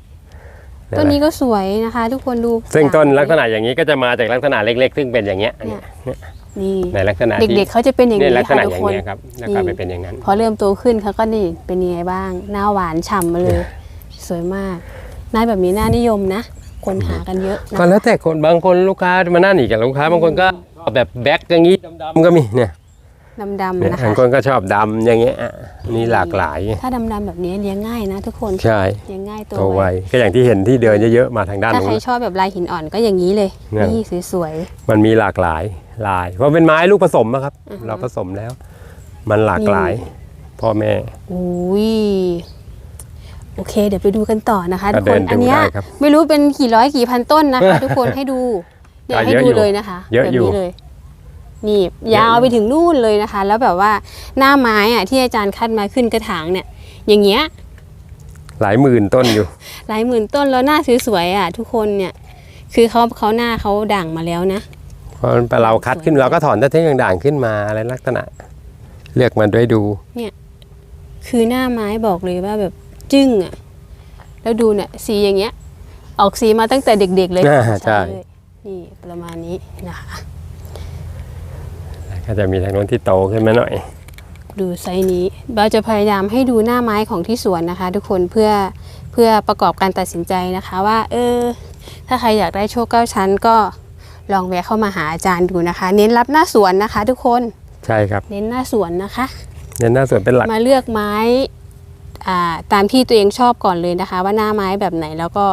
[SPEAKER 1] ต้นนี้ก็สวยนะคะ ทุกคนดู
[SPEAKER 2] ซึ่งต้นลักษ
[SPEAKER 1] ด่าง
[SPEAKER 2] ณะอย่างนี้ก็จะมาจากลักษณะเล็ก ๆ ซึ่งเป็นอย่างเงี้ย
[SPEAKER 1] เนี่ย
[SPEAKER 2] เนี่ย
[SPEAKER 1] นี่
[SPEAKER 2] ในลักษณะที่
[SPEAKER 1] เด็กๆเขาจะเป็นอย่าง
[SPEAKER 2] เนี่ย
[SPEAKER 1] นี้
[SPEAKER 2] ลักษ
[SPEAKER 1] ค่ะ
[SPEAKER 2] ณะ
[SPEAKER 1] ทุ
[SPEAKER 2] อกย่าง
[SPEAKER 1] คน
[SPEAKER 2] เงี้ยครับแล้วก็ไปเป็นอย่างนั้น
[SPEAKER 1] พอเริ่มโตขึ้นเขาก็นี่เป็นยังไงบ้าง หน้าหวานฉ่ำมาเลย สวยมากหน้าแบบนี้น่านิยมนะ คนหากันเยอะนะ
[SPEAKER 2] ก็แล้วแต่คนบางคนลูกค้ามานั่นอีกกับลูกค้าบางคนก็ชอบแบบแบ็คอย่างนี้ดำๆก็มีเนี่ย
[SPEAKER 1] ดำ
[SPEAKER 2] เนี่ย
[SPEAKER 1] ๆนะ
[SPEAKER 2] บาง
[SPEAKER 1] คะ
[SPEAKER 2] คนก็ชอบดำอย่างเงี้ยอะนี่หลากหลาย
[SPEAKER 1] ถ้าดำๆแบบนี้เลี้ยงง่ายนะทุกคน
[SPEAKER 2] ใช่
[SPEAKER 1] เลี้ยงง่ายโต
[SPEAKER 2] โตไว
[SPEAKER 1] ไว
[SPEAKER 2] ก็อย่างที่เห็นที่เดินเยอะๆมาทางด้าน
[SPEAKER 1] ถ้า
[SPEAKER 2] นู้
[SPEAKER 1] ใคร
[SPEAKER 2] น
[SPEAKER 1] ชอบแบบลายหินอ่อนก็อย่างนี้เลย
[SPEAKER 2] เนี่ย
[SPEAKER 1] นี่สวย
[SPEAKER 2] มันมีหลากหลายลาย เพราะเป็นไม้ลูกผสมนะครับ เราผสมแล้ว มันหลากหลาย พ่อแม่
[SPEAKER 1] ๆอุ้ยโอเค เดี๋ยวไปดูกันต่อนะคะ
[SPEAKER 2] ก็
[SPEAKER 1] ทุกค
[SPEAKER 2] เดิ
[SPEAKER 1] น
[SPEAKER 2] น
[SPEAKER 1] อัน
[SPEAKER 2] ดู
[SPEAKER 1] เนี้ย
[SPEAKER 2] ได้ครับ
[SPEAKER 1] ไม่รู้เป็นกี่ร้อยกี่พันต้นนะคะ ทุกคนให้ดูเนี่ย
[SPEAKER 2] อะ
[SPEAKER 1] ให้
[SPEAKER 2] เยอะ
[SPEAKER 1] ดู
[SPEAKER 2] อยู่
[SPEAKER 1] เลยนะคะ
[SPEAKER 2] เยอะ
[SPEAKER 1] แบบ
[SPEAKER 2] อยู่
[SPEAKER 1] นี้เลย นี่ยาวไปถึงนู่นเลยนะคะ แล้วแบบว่าหน้าไม้อะที่อาจารย์คัดมาขึ้นกระถางเนี่ย อย่างเงี้ย
[SPEAKER 2] หลายหมื่นต้นอยู่
[SPEAKER 1] หลายหมื่นต้นแล้วหน้าสวยๆอะ ทุกคนเนี่ย คือเขาเขาหน้าเขาด่างมาแล้วนะ
[SPEAKER 2] เพราะเราคัดขึ้นเราก็ถอนตะเท่งด่างๆขึ้นมาอะไรลักษณะ เลือกมันด้วยดู
[SPEAKER 1] คือหน้าไม้บอกเลยว่าแบบจึ้งอะ แล้วดูเนี่ยสีอย่างเงี้ย ออกสีมาตั้งแต่เด็กๆเลย
[SPEAKER 2] อ่าใช่
[SPEAKER 1] เลยนี่ประมาณนี้นะคะ
[SPEAKER 2] ก็จะมีทางโน้นที่โตขึ้นมาหน่อย
[SPEAKER 1] ดูไซส์นี้เราจะพยายามให้ดูหน้าไม้ของที่สวนนะคะ ทุกคนเพื่อเพื่อประกอบการตัดสินใจนะคะว่า เออ ถ้าใครอยากได้โชคเก้าชั้นก็ลองแวะเข้ามาหาอาจารย์ดูนะคะ เน้นรับหน้าสวนนะคะ ทุกคน
[SPEAKER 2] ใช่ครับ
[SPEAKER 1] เน้นหน้าสวนนะคะ
[SPEAKER 2] เนี่ยหน้าสวนเป็นหลัก
[SPEAKER 1] มาเลือกไม้อ่าตามที่ตัวเองชอบก่อนเลยนะคะ ว่าหน้าไม้แบบไหนแล้วก็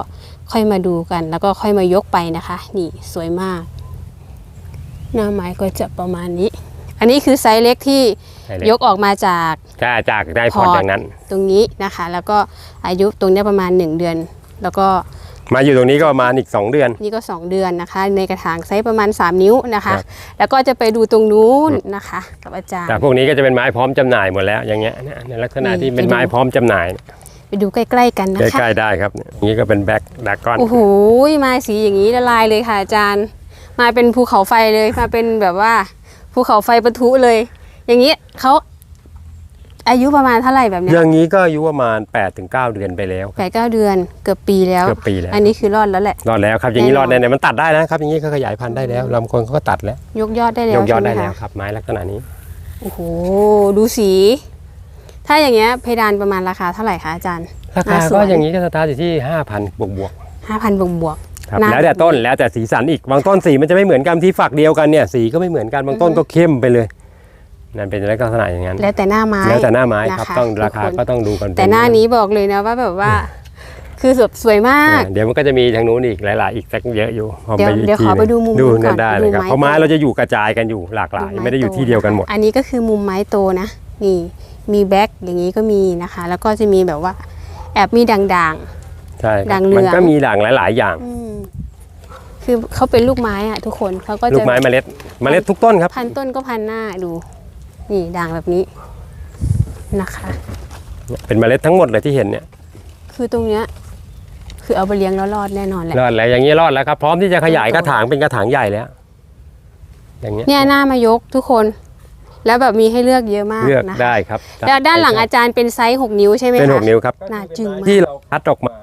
[SPEAKER 1] ค่อยมาดูกัน แล้วก็ค่อยมายกไปนะคะ นี่สวยมาก หน้าไม้ก็จะประมาณนี้ อันนี้คือไซส์เล็กที่
[SPEAKER 2] ไซส์เล็ก
[SPEAKER 1] ยกออกมาจาก
[SPEAKER 2] ใช่จากได้พอร์ตอย่างนั้น
[SPEAKER 1] ตรงนี้นะคะ แล้วก็อายุตรงเนี้ยประมาณ 1 เดือน แล้วก็
[SPEAKER 2] มาอยู่ตรงนี้ก็ประมาณอีก 2 เดือน
[SPEAKER 1] นี่ก็ 2 เดือนนะคะ ในกระถางไซส์ประมาณ 3 นิ้วนะคะ
[SPEAKER 2] ครับ
[SPEAKER 1] แล้วก็จะไปดูตรงนู้นนะคะ กับอาจารย์
[SPEAKER 2] แต่พวกนี้ก็จะเป็นไม้พร้อมจำหน่ายหมดแล้วอย่างเงี้ยเนี่ยในลักษณะ
[SPEAKER 1] นี่
[SPEAKER 2] ที่เป็น
[SPEAKER 1] ไปดู
[SPEAKER 2] ไม้พร้อมจำหน่าย
[SPEAKER 1] ไปดูใกล้ๆกันนะ
[SPEAKER 2] ใก
[SPEAKER 1] คะ
[SPEAKER 2] ล้ๆได้ครับเนี่ยอย่างนี้ก็เป็นแบ็คดักก้อน
[SPEAKER 1] โอ้โหมาสีอย่างนี้ละลายเลยค่ะอาจารย์ มาเป็นภูเขาไฟเลยมาเป็นแบบว่าภูเขาไฟปะทุเลย อย่างนี้เขาอายุประมาณเท่าไหร่แบบเนี้
[SPEAKER 2] อยย่างนี้ก็อายุประมาณ8-9ถึงเดือนไปแล้ว
[SPEAKER 1] แปดเก้าเดือนเกือบปีแล้ว
[SPEAKER 2] เกือบปีแล้ว
[SPEAKER 1] อันนี้คือรอดแล้วแหละ
[SPEAKER 2] รอดแล้วครับอย่างนี้
[SPEAKER 1] แน่น
[SPEAKER 2] ร
[SPEAKER 1] อ
[SPEAKER 2] อนดแน่ๆมันตัดได้นะครับ อย่างนี้ก็ขยายพันธุ์ได้แล้วลำคนเขาก็ตัดแล้ว
[SPEAKER 1] ยกยอดได้แล้
[SPEAKER 2] ยวกยอด
[SPEAKER 1] ใช่
[SPEAKER 2] ได้
[SPEAKER 1] ไหม
[SPEAKER 2] แล้ว
[SPEAKER 1] คะ
[SPEAKER 2] ครับ ไม้ลักษณะนี้
[SPEAKER 1] โอ้โหดูสี ถ้าอย่างเงี้ยเพดานประมาณราคาเท่าไหร่คะอาจารย์
[SPEAKER 2] รา
[SPEAKER 1] หน้า
[SPEAKER 2] คา
[SPEAKER 1] สวน
[SPEAKER 2] ก็อย่างนี้ก็สตาร์ทอยู่ที่5,000บวกบวก
[SPEAKER 1] ห้าพันบวกบวก
[SPEAKER 2] ๆ ครับ
[SPEAKER 1] หน้า
[SPEAKER 2] แล้วแต่ต้นแล้วแต่สีสันอีกบางต้นสีมันจะไม่เหมือนกันที่ฝักเดียวกันเนี่ยสีก็ไม่เหมือนกันบางต้นก็เข้มไปเลย นั่นเป็นลักษณะอย่างนั้น
[SPEAKER 1] แล้วแต่หน้าไม้
[SPEAKER 2] แล้วแต่หน้าไม้ครับ
[SPEAKER 1] นะคะ
[SPEAKER 2] ต้องราคา
[SPEAKER 1] ทุกคน
[SPEAKER 2] ก็ต้องดูกัน
[SPEAKER 1] แต่หน้านี้บอกเลยนะว่าแบบว่าคือสวยสวยมาก
[SPEAKER 2] อ่าเดี๋ยวมันก็จะมีทางนู้นอีกหลาย ๆ อีกสักเยอะอยู่พอ
[SPEAKER 1] เดี๋ยว
[SPEAKER 2] อีก
[SPEAKER 1] เดี๋ยว
[SPEAKER 2] ที
[SPEAKER 1] ขอไป
[SPEAKER 2] หนึ่ง
[SPEAKER 1] ดูมุม
[SPEAKER 2] ดู
[SPEAKER 1] นู้นก่
[SPEAKER 2] นั่
[SPEAKER 1] อน
[SPEAKER 2] นได้เลยครับ
[SPEAKER 1] ดูไม้
[SPEAKER 2] เพราะไม้เราจะอยู่กระจายกันอยู่หลากหลาย ไม่ได้อยู่ที่เดียวกันหมด
[SPEAKER 1] อันนี้ก็คือมุมไม้โตนะ นี่มีแบ็คอย่างนี้ก็มีนะคะ แล้วก็จะมีแบบว่า แอบมีด่าง
[SPEAKER 2] ใช่ครับ
[SPEAKER 1] ด่างเหลือง
[SPEAKER 2] มันก็มีด่างหลาย ๆ อย่าง
[SPEAKER 1] ๆอืม คือเขาเป็นลูกไม้อะทุกคนเขาก็
[SPEAKER 2] ลู
[SPEAKER 1] จะ
[SPEAKER 2] กไม้เมล็ดเมล็ดทุกต้นครับ
[SPEAKER 1] พันต้นก็พันหน้าดู นี่ด่างแบบนี้นะคะ
[SPEAKER 2] เป็นเมล็ดทั้งหมดเลยที่เห็นเนี่ย
[SPEAKER 1] คือตรงเนี้ยคือเอาไปเลี้ยงแล้วรอดแน่นอนแหละ
[SPEAKER 2] รอดแล้วอย่างนี้รอดแล้วครับ พร้อมที่จะขยาย
[SPEAKER 1] ต้นโต
[SPEAKER 2] กระถางเป็นกระถางใหญ่แล้วอย่างเงี้ย
[SPEAKER 1] เนี่ยหน้ามายกทุกคน แล้วแบบมีให้เลือกเยอะมาก
[SPEAKER 2] เลือก
[SPEAKER 1] นะคะ
[SPEAKER 2] ได้ครับ
[SPEAKER 1] แล้วด้านหลังอาจารย์เป็นไซส์ 6 นิ้วใช่ไหมคะ
[SPEAKER 2] เป็นหกนิ้วครับ
[SPEAKER 1] น่าจึ้งมาก
[SPEAKER 2] ที่เราคัดออกมาจาก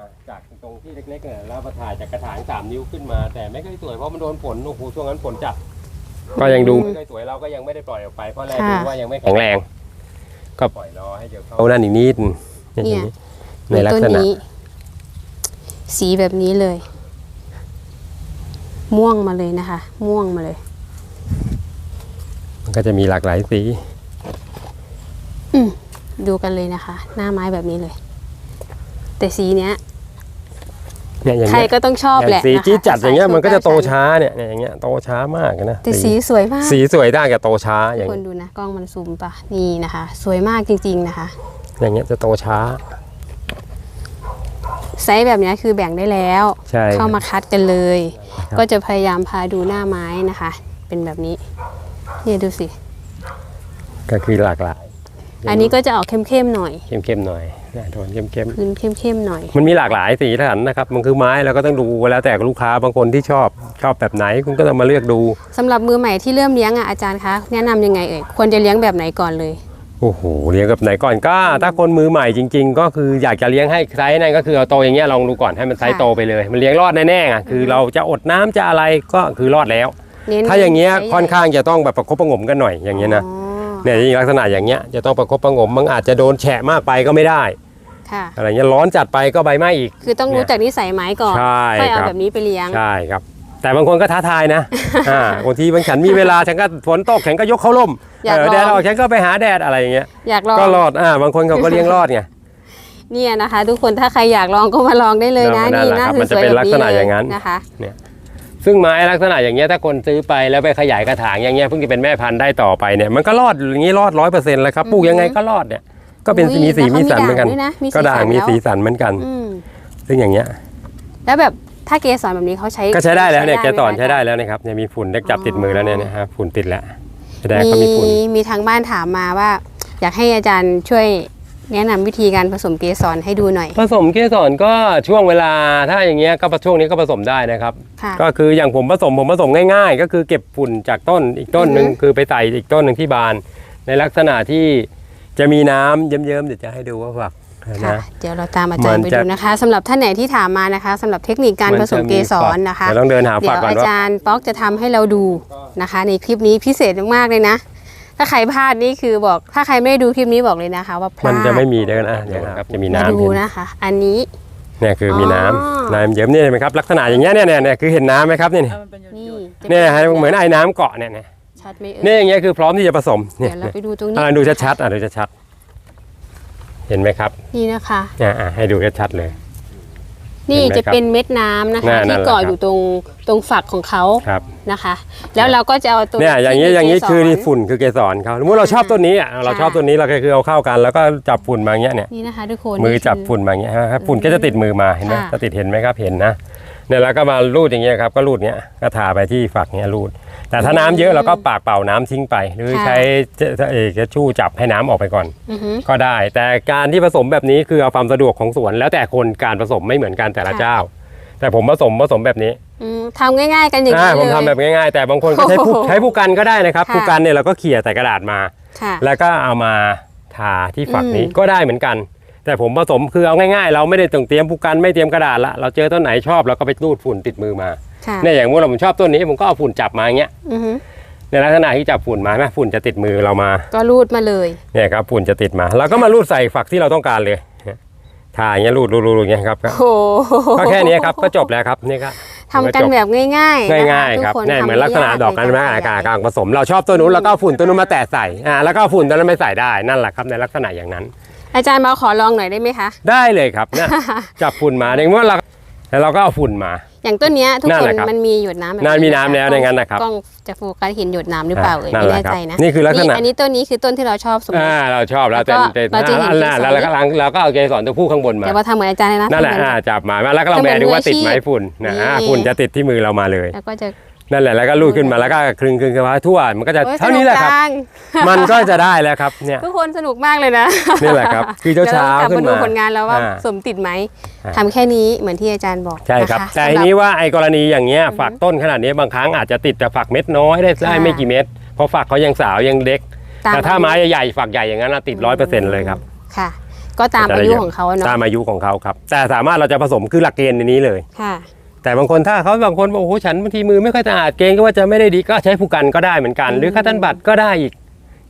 [SPEAKER 2] ตรง ที่เล็กๆเนี่ยแล้วมาถ่ายจากกระถางสามนิ้วขึ้นมา แต่ไม่ค่อยสวยเพราะมันโดนฝนโอ้โหช่วงนั้นฝนจัดก็ยังดูไม่ค่อยสวยเราก็ยังไม่ได้ปล่อยออกไปเพราะแรกดูว่ายังไม่แข็งแรงก็ปล่อยรอให้เดี๋ยวเขานั่นอีกนิดอย่างนี้ในลัก
[SPEAKER 1] ต้น
[SPEAKER 2] ษณะ
[SPEAKER 1] นี้สีแบบนี้เลย ม่วงมาเลยนะคะ ม่วงมาเลย
[SPEAKER 2] มันก็จะมีหลากหลายสี
[SPEAKER 1] ดูกันเลยนะคะ หน้าไม้แบบนี้เลย แต่สีเนี้ย
[SPEAKER 2] เนี่ยอย่าง
[SPEAKER 1] ใคร
[SPEAKER 2] เงี้ย
[SPEAKER 1] ก็ต้องชอบ
[SPEAKER 2] อย่าง
[SPEAKER 1] แหละ
[SPEAKER 2] สี
[SPEAKER 1] นะคะ
[SPEAKER 2] จี๊ดจัดอย่างเงี้ย
[SPEAKER 1] ส
[SPEAKER 2] มันก็จะโต
[SPEAKER 1] เก้าชั้น
[SPEAKER 2] ช้าเนี่ยเนี่ยอย่างเงี้ยโตช้ามากนะ
[SPEAKER 1] แต่สีสวยมาก
[SPEAKER 2] สีสวยได้กับโตช้าอย่าง
[SPEAKER 1] คน
[SPEAKER 2] เงี้ย
[SPEAKER 1] ดูนะกล้องมันซูมปะนี่นะคะ สวยมากจริงๆนะคะ
[SPEAKER 2] อย่างเงี้ยจะโตช้า
[SPEAKER 1] ไซส์แบบเนี้ยคือแบ่งได้แล้ว
[SPEAKER 2] ใช่
[SPEAKER 1] เข้ามาคัดกันเลย
[SPEAKER 2] ครับ
[SPEAKER 1] ก็จะพยายามพาดูหน้าไม้นะคะ เป็นแบบนี้เนี่ยดูสิ
[SPEAKER 2] ก็คือหลากหลาย
[SPEAKER 1] อันนี้ก็จะออกเข้มๆหน่อย
[SPEAKER 2] เข้มๆหน่อย นะโทนเข้ม
[SPEAKER 1] พื้นเข้มๆหน่อย
[SPEAKER 2] ๆ มันมีหลากหลายสีสันนะครับ มันคือไม้เราก็ต้องดูแล้วแต่ลูกค้าบางคนที่ชอบชอบแบบไหนคุณก็ต้องมาเลือกดู
[SPEAKER 1] สำหรับมือใหม่ที่เริ่มเลี้ยงอะอาจารย์คะแนะนำยังไงเอ่ยควรจะเลี้ยงแบบไหนก่อนเลย
[SPEAKER 2] โอ้โหเลี้ยงกับไหนก่อนก็ ถ้าคนมือใหม่จริง ๆ ก็คืออยากจะเลี้ยงให้ไซส์นั่นก็คือเอาโตอย่างเงี้ยลองดูก่อนให้มันไซส์
[SPEAKER 1] ค่ะ
[SPEAKER 2] โตไปเลย มันเลี้ยงรอดแน่ๆอะคือเราจะอดน้ำจะอะไรก็คือรอดแล้ว
[SPEAKER 1] เน้น
[SPEAKER 2] ถ้าอย่างเงี้ย
[SPEAKER 1] ไซส์ใหญ่
[SPEAKER 2] ค่อนข้างจะต้องแบบประคบประหงมกันหน่อยอย่างเงี้ยนะ
[SPEAKER 1] อ๋อ
[SPEAKER 2] เนี่ยลักษณะอย่างเงี้ยจะต้องประคบประหงมมันอาจจะโดนแฉะมากไปก็ไม่ได้
[SPEAKER 1] ค่ะ
[SPEAKER 2] อะไรเงี้ยร้อนจัดไปก็ใบไหม้อีก
[SPEAKER 1] คือต้องรู้จักนิสัยไม้ก่อน
[SPEAKER 2] ใช่
[SPEAKER 1] ค่อยเอา
[SPEAKER 2] ครับ
[SPEAKER 1] แบบนี้ไปเลี้ยง
[SPEAKER 2] ใช่ครับ แต่บางคนก็ท้าทายนะอ่าบางทีบางฉันมีเวลาฉันก็ฝนตกฉันก็ยกเข้าร่ม
[SPEAKER 1] อยาก
[SPEAKER 2] เออ
[SPEAKER 1] ลอง
[SPEAKER 2] แดดออกฉันก็ไปหาแดดอะไรอย่างเงี้ย
[SPEAKER 1] อยากลอง
[SPEAKER 2] ก็รอดอ่าบางคนเขาก็เลี้ยงรอดไง
[SPEAKER 1] เนี่ยนะคะ ทุกคนถ้าใครอยากลองก็มาลองได้เลยนะ
[SPEAKER 2] นั่น
[SPEAKER 1] นี่
[SPEAKER 2] แหละ
[SPEAKER 1] น่า
[SPEAKER 2] ครับมัน
[SPEAKER 1] ส
[SPEAKER 2] จะ
[SPEAKER 1] วย
[SPEAKER 2] เป็น
[SPEAKER 1] ๆแบบ
[SPEAKER 2] ลัก
[SPEAKER 1] นี้
[SPEAKER 2] ษณะ
[SPEAKER 1] เล
[SPEAKER 2] อยย่างนั้น
[SPEAKER 1] นะคะ
[SPEAKER 2] ซึ่งไม้ลักษณะอย่างเงี้ยถ้าคนซื้อไปแล้วไปขยายกระถางอย่างเงี้ยเพิ่งจะเป็นแม่พันธุ์ได้ต่อไปเนี่ยมันก็รอดอย่างงี้รอดร้อยเปอร์เซ็นต์แล้วครับปลูกยังไงก็รอดเนี่ยก็เป็น
[SPEAKER 1] อุ๊ย
[SPEAKER 2] มีสี
[SPEAKER 1] แล้วเขา
[SPEAKER 2] มีสันเหมือนกัน
[SPEAKER 1] มีด่างด้วยนะมีสี
[SPEAKER 2] ก็ด่าง
[SPEAKER 1] สัน
[SPEAKER 2] มี
[SPEAKER 1] แล้ว
[SPEAKER 2] สีสันเหมือนกัน
[SPEAKER 1] อืม
[SPEAKER 2] ซึ่งอย่างเงี้ย
[SPEAKER 1] แล้วแบบถ้าเกสรแบบนี้เขาใช้
[SPEAKER 2] ก็ใช้ได้แล้วเนี่ยแก
[SPEAKER 1] ไหม
[SPEAKER 2] สอน
[SPEAKER 1] คะ
[SPEAKER 2] ใช้ได้แล้วนะครับเนี่ยมีฝุ่นได้จับติดมือแล้วเนี่ยนะฮะฝุ่นติดแล้วใช้ได้
[SPEAKER 1] มี
[SPEAKER 2] เขามีฝุ่น
[SPEAKER 1] มีทางบ้านถามมาว่า อยากให้อาจารย์ช่วยแนะนำวิธีการผสมเกสรให้ดูหน่อย
[SPEAKER 2] ผสมเกสรก็ช่วงเวลาถ้าอย่างเงี้ยก็ช่วงนี้ก็ผสมได้นะครับ
[SPEAKER 1] ค่ะ
[SPEAKER 2] ก็คืออย่างผมผสมผมผสมง่ายๆ ก็คือเก็บฝุ่นจากต้นอีกต้นหนึ่ง
[SPEAKER 1] อือฮึ
[SPEAKER 2] คือไปใส่อีกต้นหนึ่งที่บาน ในลักษณะที่จะมีน้ำเยิ้มๆเดี๋ยวจะให้ดูว่าฝัก
[SPEAKER 1] ค่ะ
[SPEAKER 2] นะ
[SPEAKER 1] เดี๋ยวเราตามอาจารย์
[SPEAKER 2] มัน
[SPEAKER 1] ไป
[SPEAKER 2] จะ
[SPEAKER 1] ดูนะคะสำหรับท่านไหนที่ถามมานะคะสำหรับเทคนิคการผสมเกสรนะคะ
[SPEAKER 2] เดี๋ยวต้องเดินหา
[SPEAKER 1] เดี๋
[SPEAKER 2] ฝัก
[SPEAKER 1] ยว
[SPEAKER 2] ก่อน
[SPEAKER 1] อา
[SPEAKER 2] ว่า
[SPEAKER 1] จารย์ป๊อกจะทำให้เราดูนะคะ ในคลิปนี้พิเศษมากๆเลยนะ ถ้าใครพลาดนี่คือบอกถ้าใครไม่ได้ดูคลิปนี้บอกเลยนะคะ ว่าพลา
[SPEAKER 2] มั
[SPEAKER 1] ด
[SPEAKER 2] นจะไม่มีเดี๋ยวนะเดี๋ยวนะครับจะมี
[SPEAKER 1] มา
[SPEAKER 2] น้ำ
[SPEAKER 1] ดู
[SPEAKER 2] เห็น
[SPEAKER 1] นะคะ อันนี้
[SPEAKER 2] เนี่ยคือมีน้ำ
[SPEAKER 1] อ๋อ
[SPEAKER 2] น้ำเยิ้มเนี่ยเห็นไหมครับลักษณะอย่างเงี้ยเนี่ยเนี่ยเนี่ยคือเห็นน้ำไหมครับเนี่ย
[SPEAKER 3] เออมันเป็นหยด
[SPEAKER 1] นี่
[SPEAKER 3] ๆ
[SPEAKER 1] จะ
[SPEAKER 2] เนี่ยฮะ
[SPEAKER 1] ป็
[SPEAKER 2] เหมือนไอ้น้ำเกาะเนี่ยเนี่ย
[SPEAKER 1] ชัดไหมเอ่
[SPEAKER 2] เนี่ย
[SPEAKER 1] ย
[SPEAKER 2] อย่างเงี้ยคือพร้อมที่จะผสมเนี่ย
[SPEAKER 1] เดี๋ยวเราไปดูตรงนี้
[SPEAKER 2] อ่าดูชัดๆอะดูชัดๆเห็นไหมครับ
[SPEAKER 1] นี่นะคะ
[SPEAKER 2] อ่าอ่าให้ดูชัดๆเลย
[SPEAKER 1] นี่
[SPEAKER 2] เห็นไหม
[SPEAKER 1] จะ
[SPEAKER 2] ครับ
[SPEAKER 1] เป็นเม็ดน้ำนะคะ
[SPEAKER 2] นั่น
[SPEAKER 1] ที่
[SPEAKER 2] นั่นแหละ
[SPEAKER 1] เกาะ
[SPEAKER 2] ครับ
[SPEAKER 1] อยู่ตรงตรงฝักของเขา
[SPEAKER 2] ครับ
[SPEAKER 1] นะคะ แล้วเราก็จะเอาตัว
[SPEAKER 2] เนี่ยอย่างนี้
[SPEAKER 1] ที่มี
[SPEAKER 2] อย่างนี้
[SPEAKER 1] เกสร
[SPEAKER 2] คือนี่ฝุ่นคือเกสรเขาสมมติเราชอบต้นนี้อะเราชอบต้นนี้เราก็คือเอาเข้ากัน แล้วก็จับฝุ่นมาอย่างเงี้ยเนี่ย
[SPEAKER 1] นี่นะคะทุกคน
[SPEAKER 2] มือ
[SPEAKER 1] นี่
[SPEAKER 2] จับ
[SPEAKER 1] คือ
[SPEAKER 2] ฝุ่นมาอย่างเงี้ยฮะฝุ่นก็จะติดมือมาเห็นไหม
[SPEAKER 1] ค่ะ
[SPEAKER 2] จะติดเห็นไหมครับเห็นนะ เนี่ยแล้วก็มารูดอย่างเงี้ยครับก็รูดเงี้ยก็ทาไปที่ฝักเงี้ยรูด แต่ถ้าน้ำเยอะเราก็ปากเป่าน้ำทิ้งไป หรือใช้เจเอกชู่จับให้น้ำออกไปก่อน
[SPEAKER 1] อือฮึ
[SPEAKER 2] ก็ได้ แต่การที่ผสมแบบนี้คือเอาความสะดวกของสวนแล้วแต่คนการผสมไม่เหมือนกันแต่ละ
[SPEAKER 1] ค่ะ
[SPEAKER 2] เจ้า แต่ผมผสมผสมแบบนี้
[SPEAKER 1] อืมทำง่ายๆกันอย่าง
[SPEAKER 2] อ่า
[SPEAKER 1] นี้
[SPEAKER 2] ผม
[SPEAKER 1] เลย
[SPEAKER 2] ทำแบบง่ายๆ แต่บางคนก็ใช้ผู้
[SPEAKER 1] โอ้โห
[SPEAKER 2] ใช้ผู้กันก็ได้นะครับ
[SPEAKER 1] ค่ะ
[SPEAKER 2] ผู้กันเนี่ยเราก็เขี่ยแต่กระดาษมา
[SPEAKER 1] ค่ะ
[SPEAKER 2] แล้วก็เอามาทาที่ฝักนี้
[SPEAKER 1] อืม
[SPEAKER 2] ก็ได้เหมือนกัน แต่ผมผสมคือเอาง่ายๆ เราไม่ได้ต้องเตรียมผู้กันไม่เตรียมกระดาษละเราเจอต้นไหนชอบเราก็ไปรูดฝุ่นติดมือมา
[SPEAKER 1] ค่ะ
[SPEAKER 2] เนี่ยอย่างเมื่อเราผมชอบต้นนี้ผมก็เอาฝุ่นจับมาอย่างเงี้ย
[SPEAKER 1] อือฮึ
[SPEAKER 2] ในลักษณะที่จับฝุ่นมาไหมฝุ่นจะติดมือเรามา
[SPEAKER 1] ก็รูดมาเลย
[SPEAKER 2] เนี่ยครับฝุ่นจะติดมาเราก็มารูดใส่ฝักที่เราต้องการเลยทาอย่างเงี้ยรูดรูดรูดอย่างเงี้ยครับก็
[SPEAKER 1] โอ้โห
[SPEAKER 2] ก็แค่นี้ครับก็จบแล้วครับนี่ก็
[SPEAKER 1] ทำกันแบบง่ายๆนะคะ
[SPEAKER 2] ง่ายๆครับ
[SPEAKER 1] ทุกน
[SPEAKER 2] เนี่ยเหมือนลักษณะ
[SPEAKER 1] ทำไย
[SPEAKER 2] ดอกกัน
[SPEAKER 1] ใน
[SPEAKER 2] แม่อากาศกลางผสม เราชอบตัวนู้นแล้วก็เอาฝุ่นตัวนู้นมาแตะใส่อ่าแล้วก็เอาฝุ่นตัวนั้นไม่ใส่ได้นั่นแหละครับในลักษณะอย่างนั้น
[SPEAKER 1] อาจารย์มาขอลองหน่อยได้ไหมคะ
[SPEAKER 2] ได้เลยครับเนี่ยจับฝุ่นมาในเมื่อเราแล้วเราก็เอาฝุ่นมา
[SPEAKER 1] อย่างต้นเนี้ยทุก
[SPEAKER 2] นั่น
[SPEAKER 1] ค
[SPEAKER 2] แห
[SPEAKER 1] น
[SPEAKER 2] ละครับ
[SPEAKER 1] มันมีหยดน้ำแบบ
[SPEAKER 2] นั่นมีน้ำแล้วอย่างนั้นนะครับ
[SPEAKER 1] กล้องจะโฟกัสเห็นหยดน้ำหรือเปล่าเอ่ย
[SPEAKER 2] นั่น
[SPEAKER 1] ไม่
[SPEAKER 2] แหละ
[SPEAKER 1] แน่ใจนะ
[SPEAKER 2] ครับนี่คือลักษณะ
[SPEAKER 1] อันนี้ต้นนี้คือต้นที่เราชอบสมมติ
[SPEAKER 2] อ่าเราชอบแล้วแต่
[SPEAKER 1] แล้วก็
[SPEAKER 2] แต่
[SPEAKER 1] เราจะเห็น
[SPEAKER 2] อันนั้น
[SPEAKER 1] เกสร
[SPEAKER 2] แล้วเราก็ล้างเราก็เอาเกสรตัวผู้ข้างบนมา
[SPEAKER 1] เดี๋ยวมาทำเหมือนอาจารย์เลยนะ
[SPEAKER 2] นั่นแหละ
[SPEAKER 1] ทำเมือ
[SPEAKER 2] อ่าจับมาแล้วก็เรา
[SPEAKER 1] จะเหมื
[SPEAKER 2] แบ
[SPEAKER 1] อน
[SPEAKER 2] ดูว่าติดไหม
[SPEAKER 1] มืออาชีพ
[SPEAKER 2] ฝุ่นนะ
[SPEAKER 1] นี่
[SPEAKER 2] อ่าฝุ่นจะติดที่มือเรามาเลย
[SPEAKER 1] แล้วก็จะ
[SPEAKER 2] นั่นแหละแล้วก็ลูดขึ้นมาแล้วก็คลึงคลึงกันมาทั่วมันก็จะ
[SPEAKER 1] โอ้ย
[SPEAKER 2] เท่านี้แหละครับ
[SPEAKER 1] สกจัง
[SPEAKER 2] มันก็จะได้แล้วครับเนี่ย
[SPEAKER 1] ทุกคนสนุกมากเลยนะ
[SPEAKER 2] นี่แหละครับคือเช้าเช้า
[SPEAKER 1] ดี๋ยวรกลับ
[SPEAKER 2] ขึ้
[SPEAKER 1] มานดู
[SPEAKER 2] มา
[SPEAKER 1] ผลงานแล้วว่า
[SPEAKER 2] อ่า
[SPEAKER 1] สมติดไหม
[SPEAKER 2] อ่า
[SPEAKER 1] ทำแค่นี้เหมือนที่อาจารย์บอก
[SPEAKER 2] ใช่ครับ
[SPEAKER 1] นะะ
[SPEAKER 2] แต่
[SPEAKER 1] สำห
[SPEAKER 2] ที
[SPEAKER 1] รับ
[SPEAKER 2] นี้ว่าไอ้กรณีอย่างเงี้ยฝักต้นขนาดนี้บางครั้งอาจจะติดแต่ฝักเม็ดน้อยได้ได้
[SPEAKER 1] ค่ะ
[SPEAKER 2] ไม่กี่เม็ดเพราะฝักเขายังสาวยังเล็ก
[SPEAKER 1] ตาม
[SPEAKER 2] แต่ถ้า
[SPEAKER 1] อายุ
[SPEAKER 2] ไม้ใหญ่ๆฝักใหญ่อย่างนั้นนะติดร้อยเปอร์เซ็นต์เลยครับ
[SPEAKER 1] ค่ะ ก็ตามอายุของเขาอะเนาะ
[SPEAKER 2] ตามอายุของเขาครับ แต่สามารถเราจะผสมคือหลักเกณฑ์ในนี้เลย
[SPEAKER 1] ค่ะ
[SPEAKER 2] แต่บางคนถ้าเขาบางคนบอกโอ้โหฉันบางทีมือไม่ค่อยสะอาดเกรงก็ว่าจะไม่ได้ดีก็ใช้ผู้กันก็ได้เหมือนกัน หรือคัตตันบัตก็ได้อีก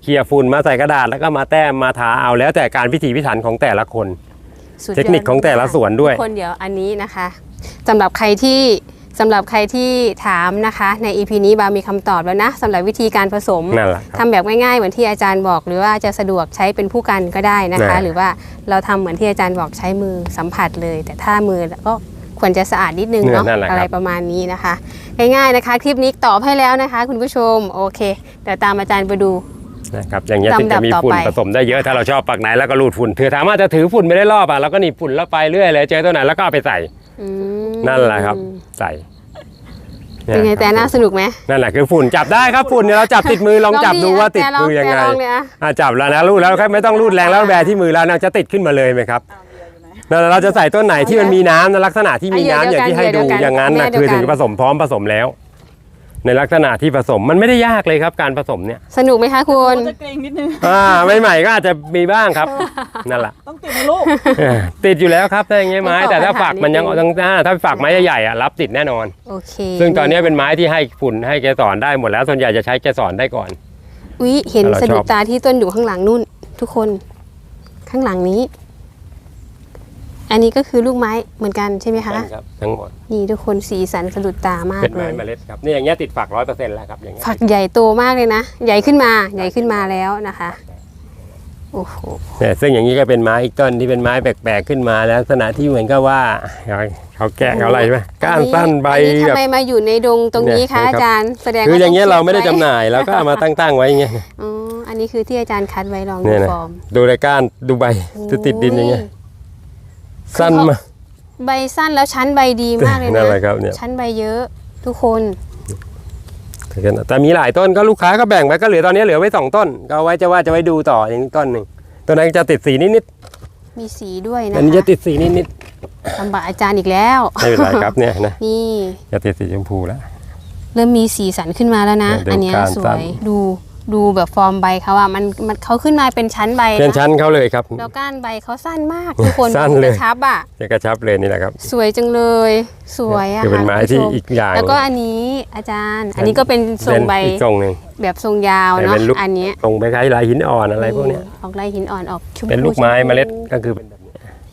[SPEAKER 2] เคลียร์ฝุ่นมาใส่กระดาษแล้วก็มาแต้มมาทาเอาแล้วแต่การพิถีพิถันของแต่ละคน
[SPEAKER 1] สุดยด
[SPEAKER 2] เทคนิคของแต่ละส่วนด้วย
[SPEAKER 1] ทุกคนเดี๋ยวอันนี้นะคะสำหรับใครที่สำหรับใครที่ถามนะคะ ใน EP นี้บามีคำตอบแล้วนะสำหรับวิธีการผสม
[SPEAKER 2] นั่นแหละครับ
[SPEAKER 1] ทำแบบง่ายๆ เหมือนที่อาจารย์บอก หรือว่าจะสะดวกใช้เป็นผู้กันก็ได้นะคะ
[SPEAKER 2] นะ
[SPEAKER 1] หรือว่าเราทำเหมือนที่อาจารย์บอกใช้มือสัมผัสเลย แต่ถ้ามือก็ ควรจะสะอาดนิดนึงเนาะ
[SPEAKER 2] นั่นแหละครับ
[SPEAKER 1] อะไรประมาณนี้นะคะง่ายๆนะคะ คลิปนี้ตอบให้แล้วนะคะ คุณผู้ชมโอเคเดี๋ยวตามอาจารย์ไปดู
[SPEAKER 2] นะครับอย่างเงี้ยถึง
[SPEAKER 1] ลำดั
[SPEAKER 2] จะ
[SPEAKER 1] บ
[SPEAKER 2] มี
[SPEAKER 1] ต่อ
[SPEAKER 2] ฝุ่น
[SPEAKER 1] ไป
[SPEAKER 2] ผสมได้เยอะถ้าเราชอบปักไหนแล้วก็รูดฝุ่นถือถามว่าจะถือฝุ่นไม่ได้รอบอะเราก็หนีบฝุ่นแล้วไปเรื่อยเลยเจอตัวไหนแล้วก็เอาไปใส่
[SPEAKER 1] อืม
[SPEAKER 2] นั่นแหละครับ ใส่
[SPEAKER 1] เป็นไงแต่น่าสนุกไหม
[SPEAKER 2] นั่นแหละคือฝุ่นจับได้ครับฝุ่นเนี่ยเราจับติดมือลองจับดูว่าติด
[SPEAKER 1] แกล
[SPEAKER 2] มือยังไง
[SPEAKER 1] แกลเลยอะ
[SPEAKER 2] อะจับแล้วนะรูดแล้วครับไม่ต้องรูดแรงแล้วแบที่มือแล้วนะจะติดขึ้นมาเลยไหมครับนั่นแหละ เราจะใส่ต้นไหนที่มันมีน้ำในลักษณะที่มีน้ำอย่างที่ให้ดูอย่างนั้นนะคือถึงผสมพร้อมผสมแล้ว ในลักษณะที่ผสมมันไม่ได้ยากเลยครับการผสมเนี่ย
[SPEAKER 1] สนุกไหมคะคุณ
[SPEAKER 3] จะเกรงนิดนึง
[SPEAKER 2] อ่าใหม่ๆก็อาจจะมีบ้างครับนั่นแหละ
[SPEAKER 3] ต้องติดนะลูก
[SPEAKER 2] เออติดอยู่แล้วครับถ้าอย่างเงี้ยไม้
[SPEAKER 1] ต้อง
[SPEAKER 2] แต่ถ้า
[SPEAKER 1] ขอ
[SPEAKER 2] ฝักมันยัง
[SPEAKER 1] ปัญหานิดนึง
[SPEAKER 2] ต้องอ่าถ้าฝักไม้ใหญ่ๆอะรับติดแน่นอน
[SPEAKER 1] โอเค
[SPEAKER 2] ซึ่งตอนนี้เป็นไม้ที่ให้ฝุ่นให้เกสรได้หมดแล้วส่วนใหญ่จะใช้เกสรได้ก่อน
[SPEAKER 1] อุ๊ยเห็น
[SPEAKER 2] เราชอบ
[SPEAKER 1] สะดุดตาที่ต้นอยู่ข้างหลังนู่น ทุกคน ข้างหลังนี้ อันนี้ก็คือลูกไม้เหมือนกันใช่ไหมคะ
[SPEAKER 2] ครับทั้งหมด
[SPEAKER 1] นี่ทุกคนสีสันสะดุดตามาก
[SPEAKER 2] เป็น
[SPEAKER 1] เล
[SPEAKER 2] ไม้
[SPEAKER 1] ย
[SPEAKER 2] เมล็ดครับนี่อย่างเงี้ยติดฝักร้อยเปอร์เซ็นต์แล้วครับอย่างเงี้ย
[SPEAKER 1] ฝักใหญ่โตมากเลยนะ ใหญ่ขึ้นมาใหญ่ขึ้นมาแล้วนะคะโอ้โห
[SPEAKER 2] เนี่ยซึ่งอย่างนี้ก็เป็นไม้อีกต้นที่เป็นไม้แปลกๆขึ้นมาแล้วลักษณะที่เหมือนกับว่าเขาเขาแกะเขาอะไรไหมก้านสั้นใบ
[SPEAKER 1] อันนี้
[SPEAKER 2] แบ
[SPEAKER 1] ทำ
[SPEAKER 2] บ
[SPEAKER 1] ไมมาอยู่ในดงตรงนี้
[SPEAKER 2] เนี่ย
[SPEAKER 1] คะ
[SPEAKER 2] นะครับ
[SPEAKER 1] อาจารย์แสดง
[SPEAKER 2] คืออย่างเงี้ย
[SPEAKER 1] ต้
[SPEAKER 2] เราไม่ได้
[SPEAKER 1] ขียน
[SPEAKER 2] จำหน่ายเราก็เอามาตั้งๆไว้อย่างเงี้ย
[SPEAKER 1] อ๋ออันนี้คือที่อาจารย์คัดไว้ลองดู
[SPEAKER 2] เนี่ยนะ
[SPEAKER 1] ฟอร์ม
[SPEAKER 2] ดูรายก้านดูใบจะติดดินอย่างเงี้ย
[SPEAKER 1] โสั้
[SPEAKER 2] นมา
[SPEAKER 1] ใบสั้นแล้วชั้นใบดีมากเลย
[SPEAKER 2] นั่
[SPEAKER 1] นะ
[SPEAKER 2] นแหละครับเนี่ย
[SPEAKER 1] ชั้นใบเยอะทุกคน
[SPEAKER 2] แต่มีหลายต้นก็ลูกค้าก็แบ่งไว้ก็เหลือตอนนี้เหลือไว้สองต้น ก็เอาไว้จะว่าจะไว้ดูต่ออย่างต้นหนึ่งต้นนั้นจะติดสีนิด
[SPEAKER 1] มีสีด้วย
[SPEAKER 2] ๆ
[SPEAKER 1] นะ
[SPEAKER 2] อันนี้จะ
[SPEAKER 1] คะ
[SPEAKER 2] ติดสีนิด
[SPEAKER 1] ลำบากอาจารย์อีกแล้ว
[SPEAKER 2] ๆไม่เป็นไรครับเนี่ยนะ
[SPEAKER 1] นี่
[SPEAKER 2] จะติดสีชมพูแล้ว
[SPEAKER 1] เริ่มมีสีสันขึ้นมาแล้วนะ
[SPEAKER 2] เนี่ยดู
[SPEAKER 1] อันเนี้ย
[SPEAKER 2] การ
[SPEAKER 1] สว
[SPEAKER 2] สั้น
[SPEAKER 1] ยดู ดูแบบฟอร์มใบเขาอะมันมันเขาขึ้นมาเป็นชั้นใบ
[SPEAKER 2] เป็น
[SPEAKER 1] นะ
[SPEAKER 2] ชั้นเขาเลยครับ
[SPEAKER 1] แล้วก้านใบเขาสั้นมากทุกคน
[SPEAKER 2] สั้นเลย
[SPEAKER 1] กระชับอะ
[SPEAKER 2] จะกระชับเลยนี่แหละครับ
[SPEAKER 1] สวยจังเลยสวยอะ
[SPEAKER 2] คือเป็นไม้
[SPEAKER 1] ค่ะ
[SPEAKER 2] ที่
[SPEAKER 1] คุณผู้ช
[SPEAKER 2] อีกอย่าง
[SPEAKER 1] แล้วก็อันนี้อาจารย์ อันนี้ก็เป็นทรงใบ
[SPEAKER 2] เป็นอีกทรงหนึ่ง
[SPEAKER 1] แบบทรงยาว
[SPEAKER 2] แต่
[SPEAKER 1] เนาะ
[SPEAKER 2] เป็นลูก
[SPEAKER 1] อันเนี้ย
[SPEAKER 2] ทรงไปคล้ายลายหินอ่อนอะไรพวกเนี้ย
[SPEAKER 1] ออกลายหินอ่อนออกชมพู
[SPEAKER 2] เป็นลูกไม้
[SPEAKER 1] ชพู
[SPEAKER 2] เมล็ดก็คือเป็นแบบ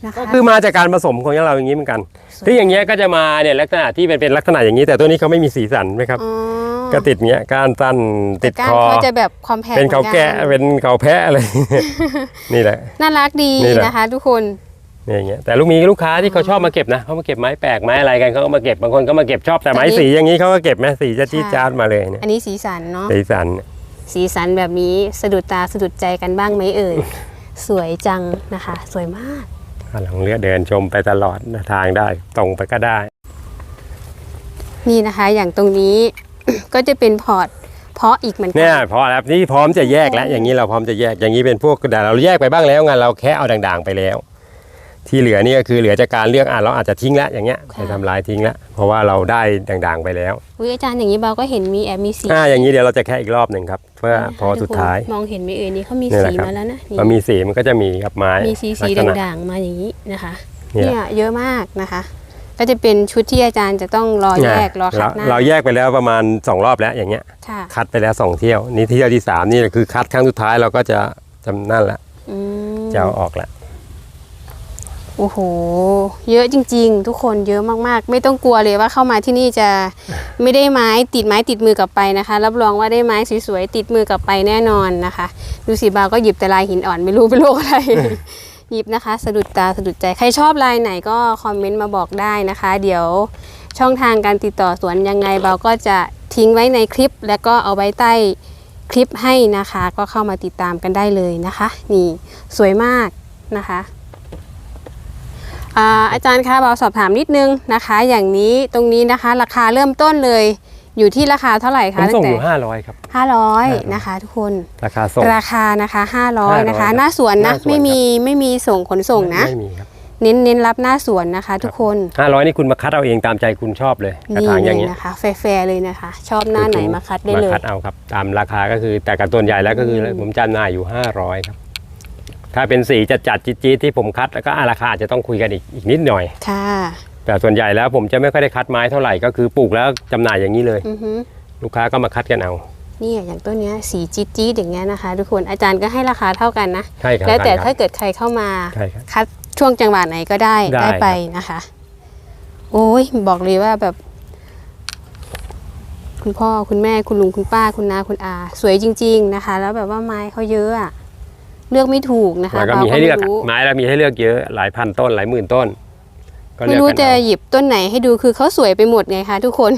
[SPEAKER 2] นี้
[SPEAKER 1] นะคะ
[SPEAKER 2] ก็คือมาจากการผสมของเราอย่างนี้เหมือนกัน
[SPEAKER 1] สวย
[SPEAKER 2] ที่อย่างเงี้ยก็จะมาเนี่ยลักษณะที่เป็นเป็นลักษณะอย่างนี้ แต่ตัวนี้เขาไม่มีสีสันไหมครับ
[SPEAKER 1] อ๋อ
[SPEAKER 2] ก็ติดเงี้ยก้านสั้นติด
[SPEAKER 1] ก้าน
[SPEAKER 2] คอ
[SPEAKER 1] เขาจะแบบความแพง
[SPEAKER 2] เป็นเขาแกะ
[SPEAKER 1] หมือนน
[SPEAKER 2] เป็นเขาแพะอะไร นี่แหละ
[SPEAKER 1] น่ารักดี
[SPEAKER 2] นี่แหละ
[SPEAKER 1] นะคะ ทุกคน
[SPEAKER 2] เนี่ยอย่างเงี้ยแต่ลูกมีลูกค้าที่เขาชอบมาเก็บนะเขามาเก็บไม้แปลกไม้อะไรกันเขาก็มาเก็บบางคนก็มาเก็บชอบแต่ไม้
[SPEAKER 1] แต่นี่
[SPEAKER 2] สีอย่างนี้เขาก็เก็บไหมสีจะจี๊ด
[SPEAKER 1] ใช่
[SPEAKER 2] จ๊าดมาเลยเนี่ย
[SPEAKER 1] อันนี้สีสันเนาะ
[SPEAKER 2] สีสัน
[SPEAKER 1] สีสันแบบนี้สะดุดตาสะดุดใจกันบ้างไหมเอ่ย สวยจังนะคะ สวยมาก
[SPEAKER 2] หลังเลือเดินชมไปตลอดทางได้ตรงไปก็ได้
[SPEAKER 1] นี่นะคะอย่างตรงนี้ ก็จะเป็นพอร์ตเพาะอีกเหมือนกั
[SPEAKER 2] เนี่ยพอแล้วนี่พร้อมจะแยกแล้วอย่างนี้เราพร้อมจะแยกอย่างนี้เป็นพวกแต่เราแยกไปบ้างแล้วงานเราแค่เอาด่างๆไปแล้ว ที่เหลือนี่ก็คือเหลือจากการเลือกอะเราอาจจะทิ้งแล้วอย่างเงี้ยไปทำลายทิ้งแล้วเพราะว่าเราได้ด่างๆไปแล้ว
[SPEAKER 1] อุ้ยอาจารย์อย่างนี้เบาก็เห็นมีแอบมีสี
[SPEAKER 2] อ่าอย่างนี้เดี๋ยวเราจะแค่อีกรอบหนึ่งครับเพื่อพอสุดท้าย
[SPEAKER 1] มองเห็นไหมเอ่ยนี่เขามี
[SPEAKER 2] นี่แห
[SPEAKER 1] สี
[SPEAKER 2] ละครับ
[SPEAKER 1] มาแล้วนะนี่
[SPEAKER 2] พอมีสีมันก็จะมีกับไม้
[SPEAKER 1] มีสีสี
[SPEAKER 2] ลักษณะ
[SPEAKER 1] ด่างๆมาอย่างนี้นะคะ
[SPEAKER 2] เนี่ย
[SPEAKER 1] เนี่ยเยอะมากนะคะ ก็จะเป็นชุดที่อาจารย์จะต้องรอแยกรอคั
[SPEAKER 2] เรา
[SPEAKER 1] ดหน้า
[SPEAKER 2] เราแยกไปแล้วประมาณสองรอบแล้วอย่างเงี้ย
[SPEAKER 1] ค่ะ
[SPEAKER 2] คัดไปแล้วสองเที่ยวนี่เที่ยวที่สามนี่คือคัดครั้งสุดท้ายเราก็จะจำนั่นแหละ
[SPEAKER 1] อืม
[SPEAKER 2] จะเอาออกละ
[SPEAKER 1] โอ้โห เยอะจริง ๆ ทุกคนเยอะมากๆ ไม่ต้องกลัวเลยว่าเข้ามาที่นี่จะไม่ได้ไม้ติดไม้ติดมือกลับไปนะคะ รับรองว่าได้ไม้สวยๆติดมือกลับไปแน่นอนนะคะ ดูสิบาวก็หยิบแต่ลายหินอ่อนไม่รู้เป็นโรคอะไรหยิบนะคะ สะดุดตาสะดุดใจใครชอบลายไหนก็คอมเมนต์มาบอกได้นะคะ เดี๋ยวช่องทางการติดต่อสวนยังไงเบาก็จะทิ้งไว้ในคลิป แล้วก็เอาไว้ใต้คลิปให้นะคะ ก็เข้ามาติดตามกันได้เลยนะคะ นี่สวยมากนะคะ อ่าอาจารย์คะเราสอบถามนิดนึงนะคะ อย่างนี้ตรงนี้นะคะ ราคาเริ่มต้นเลยอยู่ที่ราคาเท่าไหร่
[SPEAKER 2] ผ
[SPEAKER 1] คะ
[SPEAKER 2] มส่ง
[SPEAKER 1] ตั้
[SPEAKER 2] องยู่ห้าร้อยครับ
[SPEAKER 1] ห้าร้อย
[SPEAKER 2] 500
[SPEAKER 1] นะคะ ทุกคน
[SPEAKER 2] ราคาส่ง
[SPEAKER 1] ราคานะคะห้าร้อย
[SPEAKER 2] 500
[SPEAKER 1] นะคะ
[SPEAKER 2] ครับ
[SPEAKER 1] หน้าสวน
[SPEAKER 2] ห
[SPEAKER 1] นะ
[SPEAKER 2] น้าสวน
[SPEAKER 1] ไม่มีไม่มีส่งขนส่งนะ
[SPEAKER 2] ไม่มีครับ
[SPEAKER 1] เน้นเน้นรับหน้าสวนนะคะ ทุกคน
[SPEAKER 2] ห้าร้อยนี่คุณมาคัดเอาเองตามใจคุณชอบเลยกระ
[SPEAKER 1] นี่
[SPEAKER 2] ถาง
[SPEAKER 1] เล
[SPEAKER 2] อยย่างเงี้ย
[SPEAKER 1] นะคะแฟร์ๆเลยนะคะ ชอบหน้าไหนมาคัดได้เลย
[SPEAKER 2] มาคัดเอาครับ ตามราคาก็คือแต่กับตัวใหญ่แล้วก็คือผมจำหน่ายอยู่ห้าร้อยครับ ถ้าเป็นสีจัดจัดๆจี๊ดๆที่ผมคัดแล้วก็อะราคาอาจจะต้องคุยกันอีกอีกนิดหน่อย
[SPEAKER 1] ค่ะ
[SPEAKER 2] แต่ส่วนใหญ่แล้วผมจะไม่ค่อยได้คัดไม้เท่าไหร่ก็คือปลูกแล้วจำหน่ายอย่างนี้เลย
[SPEAKER 1] อือฮึ
[SPEAKER 2] ลูกค้าก็มาคัดกันเอา
[SPEAKER 1] นี่อย่างต้นเนี้ยสีจี๊ดจี๊ดๆอย่างเงี้ยนะคะ ทุกคนอาจารย์ก็ให้ราคาเท่ากันนะ
[SPEAKER 2] ใช่ครับ
[SPEAKER 1] แล้วแต่
[SPEAKER 2] ครับ
[SPEAKER 1] ถ้าเกิดใครเข้ามา
[SPEAKER 2] ใช่ครับ
[SPEAKER 1] คัดช่วงจังหวะไหนก็ได้
[SPEAKER 2] ได้
[SPEAKER 1] ได้ไป
[SPEAKER 2] ครับ
[SPEAKER 1] นะคะ โอ้ยบอกเลยว่าแบบ คุณพ่อคุณแม่คุณลุงคุณป้าคุณนาคุณอา สวยจริง ๆนะคะ แล้วแบบว่าไม้เขาเยอะอะ เลือกไม่ถูกนะคะ
[SPEAKER 2] แล้วก็
[SPEAKER 1] เรา
[SPEAKER 2] มีให้เลือก
[SPEAKER 1] ไม่รู้
[SPEAKER 2] ไม้แล้วมีให้เลือกเยอะหลายพันต้นหลายหมื่นต้นก็
[SPEAKER 1] ไม่
[SPEAKER 2] เลือก
[SPEAKER 1] รู้
[SPEAKER 2] กัน
[SPEAKER 1] จะ
[SPEAKER 2] เอา
[SPEAKER 1] หยิบต้นไหนให้ดูคือเขาสวยไปหมดไงคะทุกคน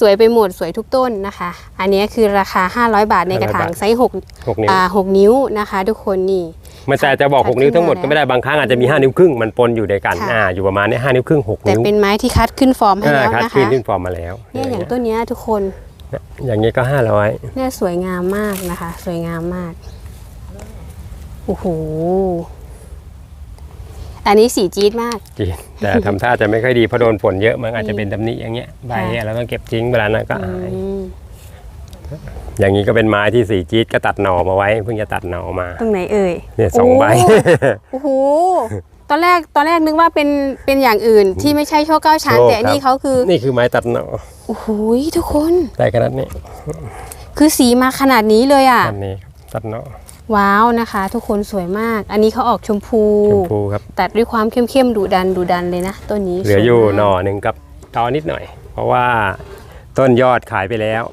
[SPEAKER 1] สวยไปหมดสวยทุกต้นนะคะ อันนี้คือราคา 500 บาทในกระถาง
[SPEAKER 2] 500บาท
[SPEAKER 1] ไซส์หก
[SPEAKER 2] หกนิ้ว
[SPEAKER 1] อ่าหกนิ้วนะคะ ทุกคนนี่
[SPEAKER 2] มันแต่จะบอก
[SPEAKER 1] คัด
[SPEAKER 2] 6นิ้วทั้งหมด
[SPEAKER 1] ขึ้
[SPEAKER 2] ก็
[SPEAKER 1] นมา
[SPEAKER 2] ไม่ได้บางครั้งอาจจะมี 5 นิ้วครึ่งมันปนอยู่ในกัน
[SPEAKER 1] ค่ะ
[SPEAKER 2] อ่าอยู่ประมาณเนี้ห้านิ้วครึ่งหก
[SPEAKER 1] แต่
[SPEAKER 2] นิ้ว
[SPEAKER 1] เป็นไม้ที่คัดขึ้นฟอร์มให้
[SPEAKER 2] อ่า
[SPEAKER 1] แล้ว
[SPEAKER 2] คัด
[SPEAKER 1] นะ
[SPEAKER 2] ขึ้น
[SPEAKER 1] คะ
[SPEAKER 2] ขึ้นฟอร์มมาแล้ว
[SPEAKER 1] เนี่ยอย่างต้นเนี้ยทุกคน
[SPEAKER 2] อย่างนี้ก็
[SPEAKER 1] เนี่ยสวยงามมากนะคะ สวยงามมาก โอ้โห อันนี้สีจี๊ดมาก
[SPEAKER 2] 500จีนแต่ทำท่าจะไม่ค่อยดีเพราะโดนฝนเยอะมันอาจจะเป็นตำหนิอย่างเงี้ยใบ
[SPEAKER 1] ค่ะ
[SPEAKER 2] เราต้องเก็บทิ้งเวลานั้นก็
[SPEAKER 1] อื
[SPEAKER 2] อาย
[SPEAKER 1] ม
[SPEAKER 2] อย่างนี้ก็เป็นไม้ที่สีจี๊ดก็ตัดหน่อมาไว้เพิ่งจะตัดหน่อมา
[SPEAKER 1] ตรงไหนเอ่ย
[SPEAKER 2] เนี่ยสองใบ
[SPEAKER 1] โอ้โหตอนแรกตอนแรกนึกว่าเป็นเป็นอย่างอื่นที่ไม่ใช่โชคเก้าชั้น
[SPEAKER 2] โชค
[SPEAKER 1] แต่อันนี่
[SPEAKER 2] ครับ
[SPEAKER 1] เขาคือ
[SPEAKER 2] นี่คือไม้ตัดหน่อ
[SPEAKER 1] โอ้โหทุกคน
[SPEAKER 2] ได้ขนาดนี้
[SPEAKER 1] คือสีมาขนาดนี้เลยอะ
[SPEAKER 2] อันนี้ครับตัดหน่อ
[SPEAKER 1] ว้าวนะคะ ทุกคนสวยมาก อันนี้เขาออกชมพู
[SPEAKER 2] ชมพูครับ
[SPEAKER 1] ตัดด้วยความเข้มๆดุดันดุดันเลยนะต้นนี้
[SPEAKER 2] เหลืออยู่
[SPEAKER 1] สวมาก
[SPEAKER 2] หน่อหนึ่งกับตอนิดหน่อย เพราะว่าต้นยอดขายไปแล้ว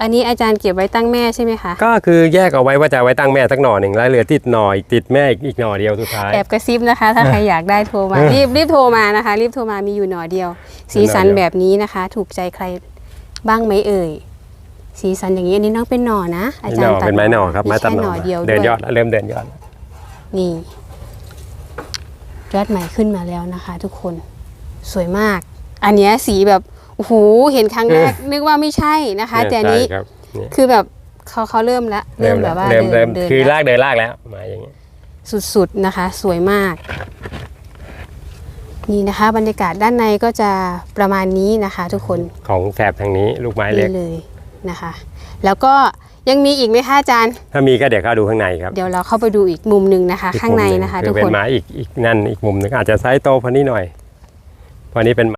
[SPEAKER 1] อันนี้อาจารย์เก็บไว้ตั้งแม่ใช่ไหมคะ
[SPEAKER 2] ก็คือแยกเอาไว้ว่าจะเอาไว้ตั้งแม่สักหน่อหนึ่งแล้วเหลือติดหน่ออีกติดแม่อีกอีกหน่อเดียวสุดท้าย
[SPEAKER 1] แอบกระซิบนะคะ ถ้าใครอยากได้โทรมารีบรีบโทรมานะคะ รีบโทรมามีอยู่หน่อเดียว สีสัน
[SPEAKER 2] หน่อเดียว
[SPEAKER 1] แบบนี้นะคะ ถูกใจใครบ้างไหมเอ่ย สีสันอย่างนี้อันนี้น้องเป็นหน่อนะ อา
[SPEAKER 2] นี่
[SPEAKER 1] จา
[SPEAKER 2] ห
[SPEAKER 1] ร
[SPEAKER 2] น่อ
[SPEAKER 1] ย์ตัด
[SPEAKER 2] เป็นไม้หน่อครับ
[SPEAKER 1] มี
[SPEAKER 2] ไม้ตัด
[SPEAKER 1] แค่
[SPEAKER 2] ห
[SPEAKER 1] ห
[SPEAKER 2] น่
[SPEAKER 1] น่
[SPEAKER 2] อ
[SPEAKER 1] อเดียว
[SPEAKER 2] เดิน
[SPEAKER 1] ด้วย
[SPEAKER 2] ยอดแล้วเริ่มเดินยอด
[SPEAKER 1] นี่ยอดใหม่ขึ้นมาแล้วนะคะ ทุกคนสวยมาก อันเนี้ยสีแบบโอ้โหเห็นครั้งแรกนึกว่าไม่ใช่นะคะ แต่อันนี้
[SPEAKER 2] ใช่ครับนี่
[SPEAKER 1] คือแบบเขาเขาเริ่มละเริ่มแบบว่า
[SPEAKER 2] เริ่ม
[SPEAKER 1] เดิ
[SPEAKER 2] เริ่
[SPEAKER 1] น
[SPEAKER 2] ม
[SPEAKER 1] เดิน
[SPEAKER 2] คือ
[SPEAKER 1] ละ
[SPEAKER 2] ลากเดินลากแล้วมาอย่างนี้
[SPEAKER 1] สุดๆนะคะ สวยมาก นี่นะคะ บรรยากาศด้านในก็จะประมาณนี้นะคะ ทุกคน
[SPEAKER 2] ของแถบทางนี้ลูกไม้เล็
[SPEAKER 1] นี่
[SPEAKER 2] ก
[SPEAKER 1] เลย นะคะ แล้วก็ยังมีอีกไหมคะอาจารย์
[SPEAKER 2] ถ้ามีก็เดี๋ยวเข้าดูข้างในครับ
[SPEAKER 1] เดี๋ยวเราเข้าไปดูอีกมุมหนึ่งนะคะ
[SPEAKER 2] อีก
[SPEAKER 1] ข้างใน
[SPEAKER 2] มุมห
[SPEAKER 1] นะคะ
[SPEAKER 2] คื
[SPEAKER 1] ทุ
[SPEAKER 2] อกเป็น
[SPEAKER 1] คน
[SPEAKER 2] ไม้อีกอีกนั่นอีกมุมหนึงอาจจะไซส์โตพอนี้หน่อยเพอนี้เป็น